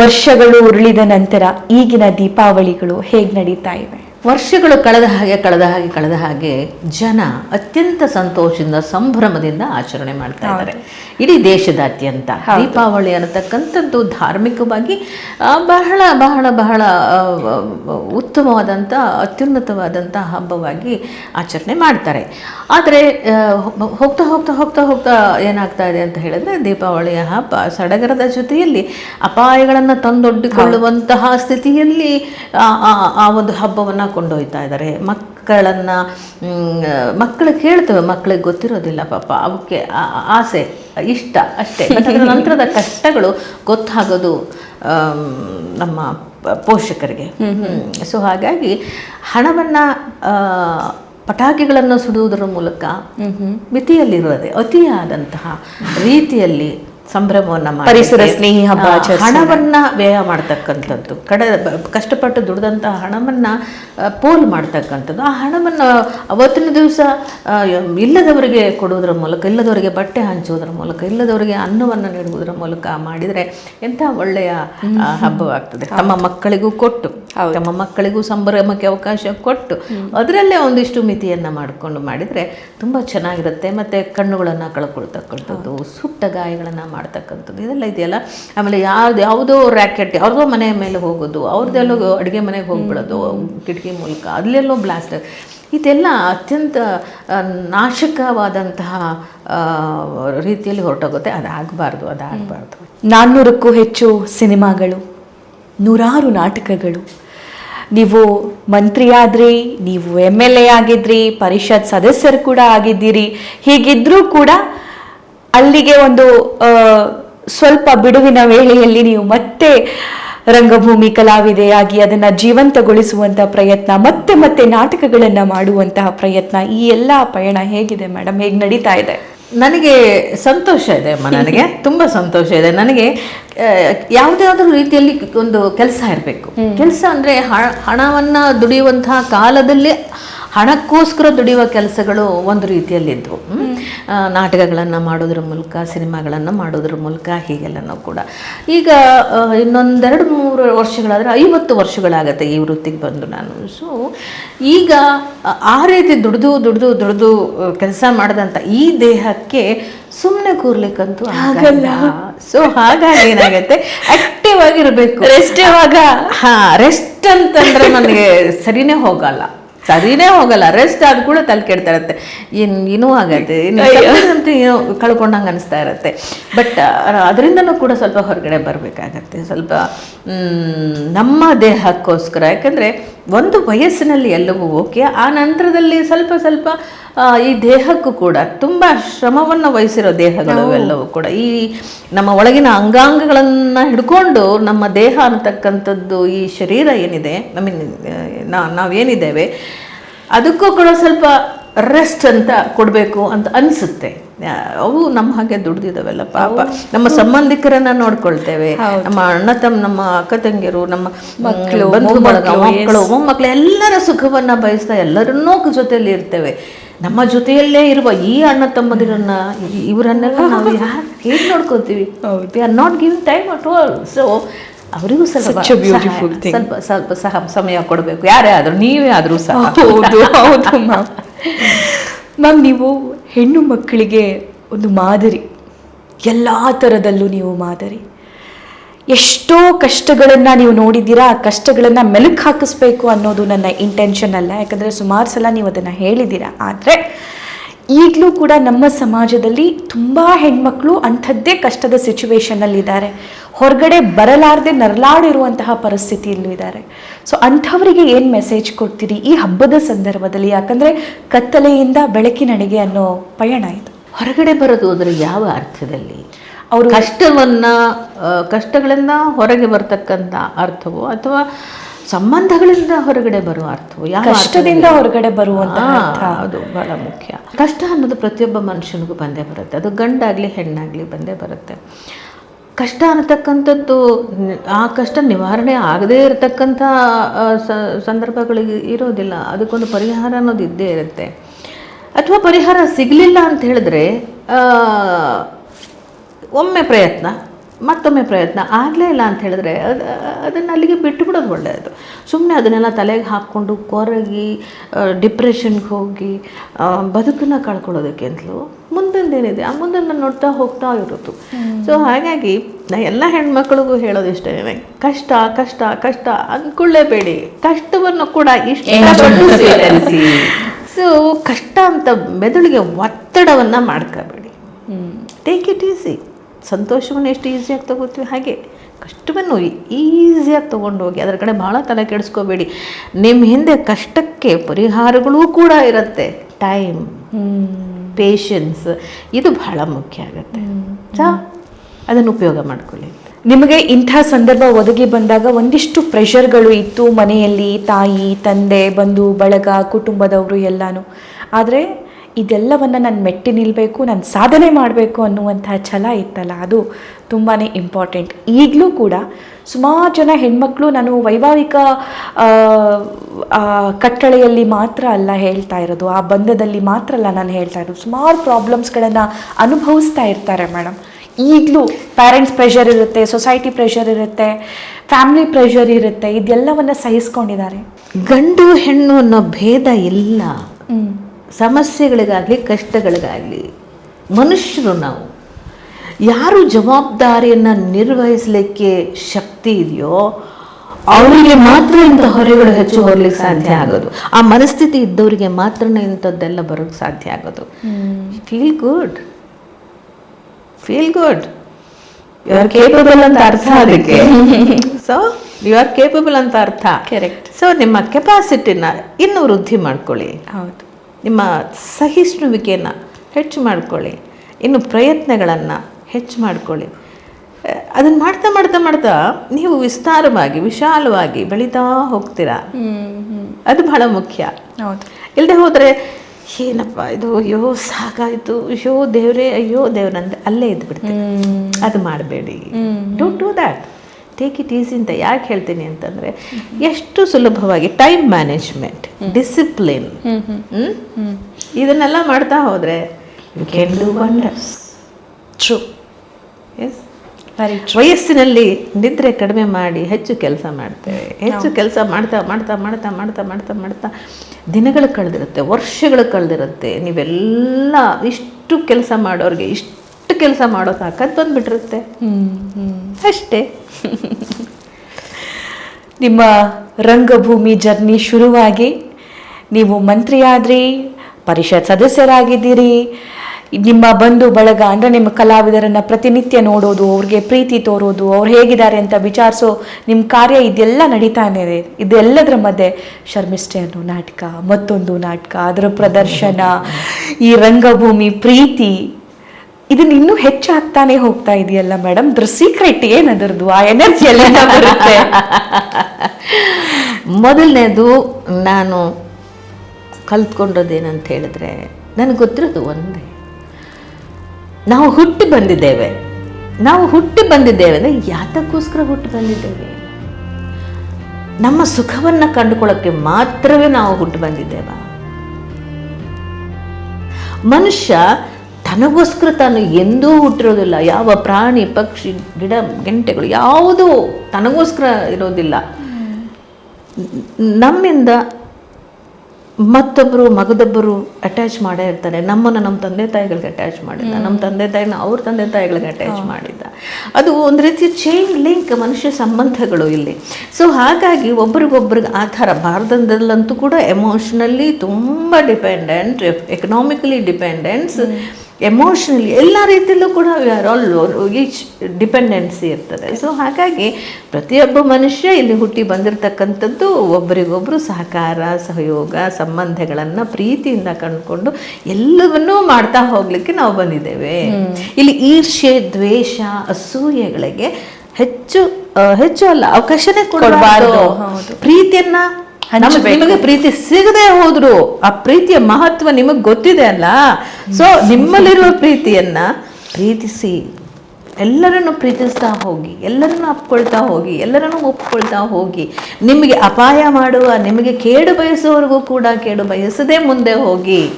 ವರ್ಷಗಳು ಉರುಳಿದ ನಂತರ ಈಗಿನ ದೀಪಾವಳಿಗಳು ಹೇಗೆ ನಡೀತಾ ಇವೆ? ವರ್ಷಗಳು ಕಳೆದ ಹಾಗೆ ಕಳೆದ ಹಾಗೆ ಕಳೆದ ಹಾಗೆ ಜನ ಅತ್ಯಂತ ಸಂತೋಷದಿಂದ ಸಂಭ್ರಮದಿಂದ ಆಚರಣೆ ಮಾಡ್ತಾ ಇದ್ದಾರೆ. ಇಡೀ ದೇಶದಾದ್ಯಂತ ದೀಪಾವಳಿ ಅನ್ನತಕ್ಕಂಥದ್ದು ಧಾರ್ಮಿಕವಾಗಿ ಬಹಳ ಬಹಳ ಬಹಳ ಉತ್ತಮವಾದಂಥ ಅತ್ಯುನ್ನತವಾದಂಥ ಹಬ್ಬವಾಗಿ ಆಚರಣೆ ಮಾಡ್ತಾರೆ. ಆದರೆ ಹೋಗ್ತಾ ಹೋಗ್ತಾ ಹೋಗ್ತಾ ಹೋಗ್ತಾ ಏನಾಗ್ತಾ ಇದೆ ಅಂತ ಹೇಳಿದ್ರೆ ದೀಪಾವಳಿಯ ಹಬ್ಬ ಸಡಗರದ ಜೊತೆಯಲ್ಲಿ ಅಪಾಯಗಳನ್ನು ತಂದೊಡ್ಡಿಕೊಳ್ಳುವಂತಹ ಸ್ಥಿತಿಯಲ್ಲಿ ಆ ಒಂದು ಹಬ್ಬವನ್ನು ಕೊಂಡೊಯ್ತಾ ಇದ್ದಾರೆ. ಮಕ್ಕಳನ್ನು ಮಕ್ಕಳು ಕೇಳ್ತವೆ ಮಕ್ಕಳಿಗೆ ಗೊತ್ತಿರೋದಿಲ್ಲ ಪಾಪ. ಅವಕ್ಕೆ ಆಸೆ ಇಷ್ಟ ಅಷ್ಟೇ. ಅದರ ನಂತರದ ಕಷ್ಟಗಳು ಗೊತ್ತಾಗೋದು ನಮ್ಮ ಪೋಷಕರಿಗೆ. ಸೊ ಹಾಗಾಗಿ ಹಣವನ್ನು ಪಟಾಕಿಗಳನ್ನು ಸುಡುವುದರ ಮೂಲಕ ಮಿತಿಯಲ್ಲಿರುವುದೇ ಅತಿಯಾದಂತಹ ರೀತಿಯಲ್ಲಿ ಸಂಭ್ರಮವನ್ನು ಪರಿಸರ ಸ್ನೇಹಿ ಹಬ್ಬ. ಹಣವನ್ನ ವ್ಯಯ ಮಾಡ್ತಕ್ಕಂಥದ್ದು. ಕಡೆ ಕಷ್ಟಪಟ್ಟು ದುಡ್ದಂತಹ ಹಣವನ್ನ ಪೋಲ್ ಮಾಡ್ತಕ್ಕಂಥದ್ದು. ಆ ಹಣವನ್ನು ಅವತ್ತಿನ ದಿವಸ ಇಲ್ಲದವರಿಗೆ ಕೊಡುವುದರ ಮೂಲಕ ಇಲ್ಲದವರಿಗೆ ಬಟ್ಟೆ ಹಂಚುವುದರ ಮೂಲಕ ಇಲ್ಲದವರಿಗೆ ಅನ್ನವನ್ನು ನೀಡುವುದರ ಮೂಲಕ ಮಾಡಿದರೆ ಎಂಥ ಒಳ್ಳೆಯ ಹಬ್ಬವಾಗ್ತದೆ. ತಮ್ಮ ಮಕ್ಕಳಿಗೂ ಕೊಟ್ಟು ತಮ್ಮ ಮಕ್ಕಳಿಗೂ ಸಂಭ್ರಮಕ್ಕೆ ಅವಕಾಶ ಕೊಟ್ಟು ಅದರಲ್ಲೇ ಒಂದಿಷ್ಟು ಮಿತಿಯನ್ನು ಮಾಡಿಕೊಂಡು ಮಾಡಿದರೆ ತುಂಬ ಚೆನ್ನಾಗಿರುತ್ತೆ. ಮತ್ತು ಕಣ್ಣುಗಳನ್ನು ಕಳ್ಕೊಳ್ತಕ್ಕಂಥದ್ದು ಸುಟ್ಟ ಗಾಯಗಳನ್ನು ಮಾಡ್ತಕ್ಕಂಥದ್ದು. ಇದೆಲ್ಲ ಇದೆಯಲ್ಲ? ಆಮೇಲೆ ಯಾವ್ದು ಯಾವುದೋ ರ್ಯಾಕೆಟ್ ಯಾವ್ದೋ ಮನೆ ಮೇಲೆ ಹೋಗೋದು ಅವ್ರದ್ದೆಲ್ಲೋ ಅಡುಗೆ ಮನೆಗೆ ಹೋಗ್ಬಿಡೋದು ಕಿಟಕಿ ಮೂಲಕ ಅಲ್ಲೆಲ್ಲೋ ಬ್ಲಾಸ್ಟ್ ಇದೆಲ್ಲ ಅತ್ಯಂತ ನಾಶಕವಾದಂತಹ ರೀತಿಯಲ್ಲಿ ಹೊರಟೋಗುತ್ತೆ. ಅದಾಗಬಾರ್ದು ಅದಾಗಬಾರ್ದು. ನಾನ್ನೂರಕ್ಕೂ ಹೆಚ್ಚು ಸಿನಿಮಾಗಳು ನೂರಾರು ನಾಟಕಗಳು. ನೀವು ಮಂತ್ರಿಯಾದ್ರಿ ನೀವು ಎಂ ಎಲ್ ಎ ಆಗಿದ್ರಿ ಪರಿಷತ್ ಸದಸ್ಯರು ಕೂಡ ಆಗಿದ್ದೀರಿ ಹೀಗಿದ್ರೂ ಕೂಡ ಅಲ್ಲಿಗೆ ಒಂದು ಸ್ವಲ್ಪ ಬಿಡುವಿನ ವೇಳೆಯಲ್ಲಿ ನೀವು ಮತ್ತೆ ರಂಗಭೂಮಿ ಕಲಾವಿದೆಯಾಗಿ ಅದನ್ನ ಜೀವಂತಗೊಳಿಸುವಂತಹ ಪ್ರಯತ್ನ ಮತ್ತೆ ಮತ್ತೆ ನಾಟಕಗಳನ್ನ ಮಾಡುವಂತಹ ಪ್ರಯತ್ನ ಈ ಎಲ್ಲ ಪಯಣ ಹೇಗಿದೆ ಮೇಡಮ್ ಹೇಗೆ ನಡೀತಾ ಇದೆ? ನನಗೆ ಸಂತೋಷ ಇದೆ ಅಮ್ಮ ನನಗೆ ತುಂಬ ಸಂತೋಷ ಇದೆ. ನನಗೆ ಯಾವುದಾದ್ರೂ ರೀತಿಯಲ್ಲಿ ಒಂದು ಕೆಲಸ ಇರಬೇಕು. ಕೆಲಸ ಅಂದ್ರೆ ಹಣವನ್ನು ದುಡಿಯುವಂತಹ ಕಾಲದಲ್ಲಿ ಹಣಕ್ಕೋಸ್ಕರ ದುಡಿಯುವ ಕೆಲಸಗಳು ಒಂದು ರೀತಿಯಲ್ಲಿದ್ದವು ನಾಟಕಗಳನ್ನು ಮಾಡೋದ್ರ ಮೂಲಕ ಸಿನಿಮಾಗಳನ್ನು ಮಾಡೋದ್ರ ಮೂಲಕ ಹೀಗೆಲ್ಲನೂ ಕೂಡ. ಈಗ ಇನ್ನೊಂದೆರಡು ಮೂರು ವರ್ಷಗಳಾದರೆ ಐವತ್ತು ವರ್ಷಗಳಾಗತ್ತೆ ಈ ವೃತ್ತಿಗೆ ಬಂದು ನಾನು. ಸೊ ಈಗ ಆ- ಆ ರೀತಿ ದುಡ್ದು ದುಡ್ದು ದುಡ್ದು ಕೆಲಸ ಮಾಡಿದಂಥ ಈ ದೇಹಕ್ಕೆ ಸುಮ್ಮನೆ ಕೂರ್ಲಿಕ್ಕಂತೂ ಆಗಲ್ಲ. ಸೊ ಹಾಗಾಗಿ ಏನಾಗುತ್ತೆ? ಆಕ್ಟಿವ್ ಆಗಿರಬೇಕು. ರೆಸ್ಟ್ ಯಾವಾಗ? ಹಾ ರೆಸ್ಟ್ ಅಂತಂದ್ರೆ ನನಗೆ ಸರಿನೇ ಹೋಗಲ್ಲ. ಸರಿನೇ ಹೋಗಲ್ಲ ರೆಸ್ಟ್ ಆದ ಕೂಡ ತಲೆ ಕೆಡ್ತಾ ಇರುತ್ತೆ. ಏನು ಏನೂ ಆಗತ್ತೆ ಇನ್ನು ಅಂತ ಏನೋ ಕಳ್ಕೊಂಡಂಗೆ ಅನಿಸ್ತಾ ಇರತ್ತೆ. ಬಟ್ ಅದರಿಂದನೂ ಕೂಡ ಸ್ವಲ್ಪ ಹೊರಗಡೆ ಬರಬೇಕಾಗತ್ತೆ. ಸ್ವಲ್ಪ ನಮ್ಮ ದೇಹಕ್ಕೋಸ್ಕರ. ಯಾಕಂದರೆ ಒಂದು ವಯಸ್ಸಿನಲ್ಲಿ ಎಲ್ಲವೂ ಓಕೆ ಆ ನಂತರದಲ್ಲಿ ಸ್ವಲ್ಪ ಸ್ವಲ್ಪ ಈ ದೇಹಕ್ಕೂ ಕೂಡ ತುಂಬ ಶ್ರಮವನ್ನು ವಹಿಸಿರೋ ದೇಹಗಳು ಎಲ್ಲವೂ ಕೂಡ. ಈ ನಮ್ಮ ಒಳಗಿನ ಅಂಗಾಂಗಗಳನ್ನು ಹಿಡ್ಕೊಂಡು ನಮ್ಮ ದೇಹ ಅಂತಕ್ಕಂಥದ್ದು ಈ ಶರೀರ ಏನಿದೆ ಮೀನ್ ನಾವೇನಿದ್ದೇವೆ ಅದಕ್ಕೂ ಕೂಡ ಸ್ವಲ್ಪ ರೆಸ್ಟ್ ಅಂತ ಕೊಡಬೇಕು ಅಂತ ಅನಿಸುತ್ತೆ. ಅವು ನಮ್ಮ ಹಾಗೆ ದುಡ್ದಿದಾವೆಲ್ಲ ಪಾಪ. ನಮ್ಮ ಸಂಬಂಧಿಕರನ್ನ ನೋಡ್ಕೊಳ್ತೇವೆ. ನಮ್ಮ ಅಣ್ಣ ತಮ್ಮ ನಮ್ಮ ಅಕ್ಕ ತಂಗಿಯರು ನಮ್ಮ ಮಕ್ಕಳು ಮಕ್ಕಳು ಮೊಮ್ಮಕ್ಕಳು ಎಲ್ಲರ ಸುಖವನ್ನ ಬಯಸ್ತಾ ಎಲ್ಲರನ್ನೂ ಜೊತೆಯಲ್ಲಿ ಇರ್ತೇವೆ. ನಮ್ಮ ಜೊತೆಯಲ್ಲೇ ಇರುವ ಈ ಅಣ್ಣ ತಮ್ಮದಿರನ್ನ ಇವರನ್ನೆಲ್ಲ ನಾವು ಹೇಗೆ ನೋಡ್ಕೋತೀವಿ we are not giving time at all so ಅವರಿಗೂ ಸ್ವಲ್ಪ ಸ್ವಲ್ಪ ಸ್ವಲ್ಪ ಸಹ ಸಮಯ ಕೊಡಬೇಕು. ಯಾರೇ ಆದರೂ ನೀವೇ ಆದರೂ ಸಹ. ಹೌದು ಹೌದು ಮ್ಯಾಮ್, ನೀವು ಹೆಣ್ಣು ಮಕ್ಕಳಿಗೆ ಒಂದು ಮಾದರಿ. ಎಲ್ಲ ಥರದಲ್ಲೂ ನೀವು ಮಾದರಿ. ಎಷ್ಟೋ ಕಷ್ಟಗಳನ್ನು ನೀವು ನೋಡಿದ್ದೀರಾ, ಆ ಕಷ್ಟಗಳನ್ನು ಮೆಲುಕು ಹಾಕಿಸ್ಬೇಕು ಅನ್ನೋದು ನನ್ನ ಇಂಟೆನ್ಷನ್ ಅಲ್ಲ. ಯಾಕಂದರೆ ಸುಮಾರು ಸಲ ನೀವು ಅದನ್ನು ಹೇಳಿದ್ದೀರಾ. ಆದರೆ ಈಗಲೂ ಕೂಡ ನಮ್ಮ ಸಮಾಜದಲ್ಲಿ ತುಂಬ ಹೆಣ್ಮಕ್ಳು ಅಂಥದ್ದೇ ಕಷ್ಟದ ಸಿಚುವೇಶನಲ್ಲಿದ್ದಾರೆ ಹೊರಗಡೆ ಬರಲಾರದೆ ನರಳಾಡಿರುವಂತಹ ಪರಿಸ್ಥಿತಿಯಲ್ಲೂ ಇದ್ದಾರೆ. ಸೊ ಅಂಥವರಿಗೆ ಏನು ಮೆಸೇಜ್ ಕೊಡ್ತೀರಿ ಈ ಹಬ್ಬದ ಸಂದರ್ಭದಲ್ಲಿ? ಯಾಕಂದರೆ ಕತ್ತಲೆಯಿಂದ ಬೆಳಕಿನಡೆಗೆ ಅನ್ನೋ ಪಯಣ ಇದು. ಹೊರಗಡೆ ಬರೋದು ಅಂದರೆ ಯಾವ ಅರ್ಥದಲ್ಲಿ? ಅವರು ಕಷ್ಟವನ್ನು ಕಷ್ಟಗಳನ್ನು ಕಷ್ಟಗಳಿಂದ ಹೊರಗೆ ಬರ್ತಕ್ಕಂಥ ಅರ್ಥವೋ ಅಥವಾ ಸಂಬಂಧಗಳಿಂದ ಹೊರಗಡೆ ಬರುವ ಅರ್ಥವು ಯಾವ ಕಷ್ಟದಿಂದ ಹೊರಗಡೆ ಬರುವಂತಹ. ಅದು ಬಹಳ ಮುಖ್ಯ. ಕಷ್ಟ ಅನ್ನೋದು ಪ್ರತಿಯೊಬ್ಬ ಮನುಷ್ಯನಿಗೂ ಬಂದೇ ಬರುತ್ತೆ. ಅದು ಗಂಡಾಗಲಿ ಹೆಣ್ಣಾಗಲಿ ಬಂದೇ ಬರುತ್ತೆ. ಕಷ್ಟ ಅನ್ನತಕ್ಕಂಥದ್ದು ಆ ಕಷ್ಟ ನಿವಾರಣೆ ಆಗದೇ ಇರತಕ್ಕಂಥ ಸಂದರ್ಭಗಳಿಗೆ ಇರೋದಿಲ್ಲ. ಅದಕ್ಕೊಂದು ಪರಿಹಾರ ಅನ್ನೋದು ಇದ್ದೇ ಇರುತ್ತೆ. ಅಥವಾ ಪರಿಹಾರ ಸಿಗಲಿಲ್ಲ ಅಂತ ಹೇಳಿದ್ರೆ ಒಮ್ಮೆ ಪ್ರಯತ್ನ ಮತ್ತೊಮ್ಮೆ ಪ್ರಯತ್ನ ಆಗಲೇ ಇಲ್ಲ ಅಂತ ಹೇಳಿದ್ರೆ ಅದು ಅದನ್ನು ಅಲ್ಲಿಗೆ ಬಿಟ್ಟು ಬಿಡೋದು ಒಳ್ಳೆಯದು. ಸುಮ್ಮನೆ ಅದನ್ನೆಲ್ಲ ತಲೆಗೆ ಹಾಕ್ಕೊಂಡು ಕೊರಗಿ ಡಿಪ್ರೆಷನ್ಗೆ ಹೋಗಿ ಬದುಕನ್ನು ಕಳ್ಕೊಳ್ಳೋದಕ್ಕಿಂತಲೂ ಮುಂದೊಂದೇನಿದೆ. ಆ ಮುಂದನ್ನು ನೋಡ್ತಾ ಹೋಗ್ತಾ ಇರೋದು. ಸೊ ಹಾಗಾಗಿ ನಾ ಎಲ್ಲ ಹೆಣ್ಮಕ್ಳಿಗೂ ಹೇಳೋದು ಇಷ್ಟೇ. ಕಷ್ಟ ಕಷ್ಟ ಕಷ್ಟ ಅಂದ್ಕೊಳ್ಳೇಬೇಡಿ ಕಷ್ಟವನ್ನು ಕೂಡ ಇಷ್ಟಪಟ್ಟು ಸೊ ಕಷ್ಟ ಅಂತ ಮೆದುಳಿಗೆ ಒತ್ತಡವನ್ನು ಮಾಡ್ಕೋಬೇಡಿ. ಟೇಕ್ ಇಟ್ ಈಸಿ ಸಂತೋಷವನ್ನು ಎಷ್ಟು ಈಸಿಯಾಗಿ ತಗೋತೀವಿ? ಹಾಗೆ ಕಷ್ಟವನ್ನು ಈಸಿಯಾಗಿ ತೊಗೊಂಡೋಗಿ ಅದರ ಕಡೆ ಭಾಳ ತಲೆ ಕೆಡಿಸ್ಕೋಬೇಡಿ. ನಿಮ್ಮ ಹಿಂದೆ ಕಷ್ಟಕ್ಕೆ ಪರಿಹಾರಗಳೂ ಕೂಡ ಇರುತ್ತೆ. ಟೈಮ್ ಪೇಷನ್ಸ್ ಇದು ಬಹಳ ಮುಖ್ಯ ಆಗುತ್ತೆ. ಸಾ ಅದನ್ನು ಉಪಯೋಗ ಮಾಡ್ಕೊಳ್ಳಿ. ನಿಮಗೆ ಇಂಥ ಸಂದರ್ಭ ಒದಗಿ ಬಂದಾಗ ಒಂದಿಷ್ಟು ಪ್ರೆಷರ್ಗಳು ಇತ್ತು ಮನೆಯಲ್ಲಿ, ತಾಯಿ, ತಂದೆ, ಬಂಧು, ಬಳಗ, ಕುಟುಂಬದವರು ಎಲ್ಲಾನು. ಆದರೆ ಇದೆಲ್ಲವನ್ನು ನಾನು ಮೆಟ್ಟಿ ನಿಲ್ಲಬೇಕು ನಾನು ಸಾಧನೆ ಮಾಡಬೇಕು ಅನ್ನುವಂಥ ಛಲ ಇತ್ತಲ್ಲ ಅದು ತುಂಬಾ ಇಂಪಾರ್ಟೆಂಟ್ ಈಗಲೂ ಕೂಡ ಸುಮಾರು ಜನ ಹೆಣ್ಮಕ್ಳು ನಾನು ವೈವಾಹಿಕ ಕಟ್ಟಳೆಯಲ್ಲಿ ಮಾತ್ರ ಅಲ್ಲ ಹೇಳ್ತಾ ಇರೋದು ಆ ಬಂಧದಲ್ಲಿ ಮಾತ್ರ ಅಲ್ಲ ನಾನು ಹೇಳ್ತಾ ಇರೋದು ಸುಮಾರು ಪ್ರಾಬ್ಲಮ್ಸ್ಗಳನ್ನು ಅನುಭವಿಸ್ತಾ ಇರ್ತಾರೆ ಮೇಡಮ್ ಈಗಲೂ ಪ್ಯಾರೆಂಟ್ಸ್ ಪ್ರೆಷರ್ ಇರುತ್ತೆ ಸೊಸೈಟಿ ಪ್ರೆಷರ್ ಇರುತ್ತೆ ಫ್ಯಾಮಿಲಿ ಪ್ರೆಷರ್ ಇರುತ್ತೆ ಇದೆಲ್ಲವನ್ನು ಸಹಿಸ್ಕೊಂಡಿದ್ದಾರೆ. ಗಂಡು ಹೆಣ್ಣು ಅನ್ನೋ ಭೇದ ಇಲ್ಲ. ಸಮಸ್ಯೆಗಳಿಗಾಗಲಿ ಕಷ್ಟಗಳಿಗಾಗಲಿ ಮನುಷ್ಯರು ನಾವು ಯಾರು ಜವಾಬ್ದಾರಿಯನ್ನು ನಿರ್ವಹಿಸಲಿಕ್ಕೆ ಶಕ್ತಿ ಇದೆಯೋ ಅವರಿಗೆ ಮಾತ್ರ ಇಂಥ ಹೊರೆಗಳು ಹೆಚ್ಚು ಹೊರಲಿಕ್ಕೆ ಸಾಧ್ಯ ಆಗೋದು. ಆ ಮನಸ್ಥಿತಿ ಇದ್ದವರಿಗೆ ಮಾತ್ರ ಇಂಥದ್ದೆಲ್ಲ ಬರೋಕ್ಕೆ ಸಾಧ್ಯ ಆಗೋದು. Feel good feel good you are capable ಅಂತ ಅರ್ಥ ಅದಕ್ಕೆ. ಸೊ ಯು ಆರ್ ಕೇಪಬಲ್ ಅಂತ ಅರ್ಥ. ಕರೆಕ್ಟ್ ಸೊ ನಿಮ್ಮ ಕೆಪಾಸಿಟಿನ ಇನ್ನೂ ವೃದ್ಧಿ ಮಾಡ್ಕೊಳ್ಳಿ. ಹೌದು. ನಿಮ್ಮ ಸಹಿಷ್ಣುವಿಕೆಯನ್ನು ಹೆಚ್ಚು ಮಾಡ್ಕೊಳ್ಳಿ. ಇನ್ನು ಪ್ರಯತ್ನಗಳನ್ನು ಹೆಚ್ಚು ಮಾಡ್ಕೊಳ್ಳಿ. ಅದನ್ನು ಮಾಡ್ತಾ ಮಾಡ್ತಾ ಮಾಡ್ತಾ ನೀವು ವಿಸ್ತಾರವಾಗಿ ವಿಶಾಲವಾಗಿ ಬೆಳೀತಾ ಹೋಗ್ತೀರಾ? ಅದು ಬಹಳ ಮುಖ್ಯ. ಹೌದು. ಇಲ್ಲದೆ ಹೋದರೆ ಏನಪ್ಪ ಇದು ಅಯ್ಯೋ ಸಾಕಾಯಿತು ಅಯ್ಯೋ ದೇವ್ರೇ ಅಯ್ಯೋ ದೇವ್ರಂದ್ರೆ ಅಲ್ಲೇ ಇದ್ದು ಬಿಡ್ತೀವಿ ಅದು ಮಾಡಬೇಡಿ. Don't do that take it easy ಅಂತ ಯಾಕೆ ಹೇಳ್ತೀನಿ ಅಂತಂದರೆ ಎಷ್ಟು ಸುಲಭವಾಗಿ ಟೈಮ್ ಮ್ಯಾನೇಜ್ಮೆಂಟ್ ಡಿಸಿಪ್ಲಿನ್ ಇದನ್ನೆಲ್ಲ ಮಾಡ್ತಾ ಹೋದರೆ you can do wonders true yes ವಯಸ್ಸಿನಲ್ಲಿ ನಿದ್ರೆ ಕಡಿಮೆ ಮಾಡಿ ಹೆಚ್ಚು ಕೆಲಸ ಮಾಡ್ತೇವೆ. ಹೆಚ್ಚು ಕೆಲಸ ಮಾಡ್ತಾ ಮಾಡ್ತಾ ಮಾಡ್ತಾ ಮಾಡ್ತಾ ಮಾಡ್ತಾ ಮಾಡ್ತಾ ದಿನಗಳು ಕಳೆದಿರುತ್ತೆ ವರ್ಷಗಳು ಕಳೆದಿರುತ್ತೆ. ನೀವೆಲ್ಲ ಇಷ್ಟು ಕೆಲಸ ಮಾಡೋರಿಗೆ ಇಷ್ಟು ಕೆಲಸ ಮಾಡೋ ತಾಕತ್ ಬಂದ್ಬಿಟ್ಟಿರುತ್ತೆ. ಅಷ್ಟೇ. ನಿಮ್ಮ ರಂಗಭೂಮಿ ಜರ್ನಿ ಶುರುವಾಗಿ ನೀವು ಮಂತ್ರಿಯಾದ್ರಿ, ಪರಿಷತ್ ಸದಸ್ಯರಾಗಿದ್ದೀರಿ, ನಿಮ್ಮ ಬಂಧು ಬಳಗ ಅಂದರೆ ನಿಮ್ಮ ಕಲಾವಿದರನ್ನು ಪ್ರತಿನಿತ್ಯ ನೋಡೋದು, ಅವ್ರಿಗೆ ಪ್ರೀತಿ ತೋರೋದು, ಅವ್ರು ಹೇಗಿದ್ದಾರೆ ಅಂತ ವಿಚಾರಿಸೋ ನಿಮ್ಮ ಕಾರ್ಯ ಇದೆಲ್ಲ ನಡೀತಾನೆ ಇದೆ. ಇದೆಲ್ಲದರ ಮಧ್ಯೆ ಶರ್ಮಿಷ್ಠೆ ಅನ್ನೋ ನಾಟಕ, ಮತ್ತೊಂದು ನಾಟಕ, ಅದರ ಪ್ರದರ್ಶನ, ಈ ರಂಗಭೂಮಿ ಪ್ರೀತಿ ಇದನ್ನ ಇನ್ನೂ ಹೆಚ್ಚಾಗ್ತಾನೆ ಹೋಗ್ತಾ ಇದೆಯಲ್ಲ ಮೇಡಮ್ ಅದ್ರ ಸೀಕ್ರೆಟ್ ಅದರದ್ದು ಆ ಎನರ್ಜಿ ಎಲ್ಲ ಬರುತ್ತೆ. ಮೊದಲನೇದು ನಾನು ಕಲ್ತ್ಕೊಂಡೋದೇನಂತ ಹೇಳಿದ್ರೆ, ನನಗೆ ಗೊತ್ತಿರೋದು ಒಂದೇ. ನಾವು ಹುಟ್ಟಿ ಬಂದಿದ್ದೇವೆ. ನಾವು ಹುಟ್ಟಿ ಬಂದಿದ್ದೇವೆ ಅಂದರೆ ಯಾತಕ್ಕೋಸ್ಕರ ಹುಟ್ಟಿ ಬಂದಿದ್ದೇವೆ? ನಮ್ಮ ಸುಖವನ್ನು ಕಂಡುಕೊಳ್ಳೋಕ್ಕೆ ಮಾತ್ರವೇ ನಾವು ಹುಟ್ಟು ಬಂದಿದ್ದೇವ? ಮನುಷ್ಯ ತನಗೋಸ್ಕರ ತಾನು ಎಂದೂ ಹುಟ್ಟಿರೋದಿಲ್ಲ. ಯಾವ ಪ್ರಾಣಿ ಪಕ್ಷಿ ಗಿಡ ಗೆಂಟೆಗಳು ಯಾವುದೂ ತನಗೋಸ್ಕರ ಇರೋದಿಲ್ಲ. ನಮ್ಮಿಂದ ಮತ್ತೊಬ್ಬರು ಮಗದೊಬ್ಬರು ಅಟ್ಯಾಚ್ ಮಾಡೇ ಇರ್ತಾರೆ. ನಮ್ಮನ್ನು ನಮ್ಮ ತಂದೆ ತಾಯಿಗಳಿಗೆ ಅಟ್ಯಾಚ್ ಮಾಡಿದ್ದ. ನಮ್ಮ ತಂದೆ ತಾಯಿನ ಅವ್ರ ತಂದೆ ತಾಯಿಗಳಿಗೆ ಅಟ್ಯಾಚ್ ಮಾಡಿದ್ದ. ಅದು ಒಂದು ರೀತಿ ಚೈನ್ ಲಿಂಕ್ ಮನುಷ್ಯ ಸಂಬಂಧಗಳು ಇಲ್ಲಿ. ಸೊ ಹಾಗಾಗಿ ಒಬ್ರಿಗೊಬ್ರಿಗೆ ಆ ಥರ ಭಾರತದಲ್ಲಂತೂ ಕೂಡ ಎಮೋಷ್ನಲಿ ತುಂಬ ಡಿಪೆಂಡೆಂಟ್ ಎಕನಾಮಿಕಲಿ ಡಿಪೆಂಡೆನ್ಸ್ ಎಮೋಷ್ನಲಿ ಎಲ್ಲ ರೀತಿಯಲ್ಲೂ ಕೂಡ we are all each dependency ಇರ್ತದೆ. ಸೊ ಹಾಗಾಗಿ ಪ್ರತಿಯೊಬ್ಬ ಮನುಷ್ಯ ಇಲ್ಲಿ ಹುಟ್ಟಿ ಬಂದಿರತಕ್ಕಂಥದ್ದು ಒಬ್ಬರಿಗೊಬ್ಬರು ಸಹಕಾರ ಸಹಯೋಗ ಸಂಬಂಧಗಳನ್ನು ಪ್ರೀತಿಯಿಂದ ಕಂಡುಕೊಂಡು ಎಲ್ಲವನ್ನೂ ಮಾಡ್ತಾ ಹೋಗ್ಲಿಕ್ಕೆ ನಾವು ಬಂದಿದ್ದೇವೆ. ಇಲ್ಲಿ ಈರ್ಷೆ ದ್ವೇಷ ಅಸೂಯೆಗಳಿಗೆ ಹೆಚ್ಚು ಹೆಚ್ಚು ಅಲ್ಲ ಅವಕಾಶನೇ ಕೊಡಬಾರ್ದು. ಪ್ರೀತಿಯನ್ನ ನಮ್ಗ್- ನಿಮಗೆ ಪ್ರೀತಿ ಸಿಗದೆ ಹೋದ್ರು ಆ ಪ್ರೀತಿಯ ಮಹತ್ವ ನಿಮಗೆ ಗೊತ್ತಿದೆ ಅಲ್ಲ? ಸೊ ನಿಮ್ಮಲ್ಲಿರುವ ಪ್ರೀತಿಯನ್ನ ಪ್ರೀತಿಸಿ. ಎಲ್ಲರನ್ನು ಪ್ರೀತಿಸ್ತಾ ಹೋಗಿ ಎಲ್ಲರನ್ನು ಅಪ್ಕೊಳ್ತಾ ಹೋಗಿ ಎಲ್ಲರನ್ನು ಒಪ್ಕೊಳ್ತಾ ಹೋಗಿ. ನಿಮಗೆ ಅಪಾಯ ಮಾಡುವ ನಿಮಗೆ ಕೇಡು ಬಯಸುವವರೆಗೂ ಕೂಡ ಕೇಡು ಬಯಸದೆ ಮುಂದೆ ಹೋಗಿ.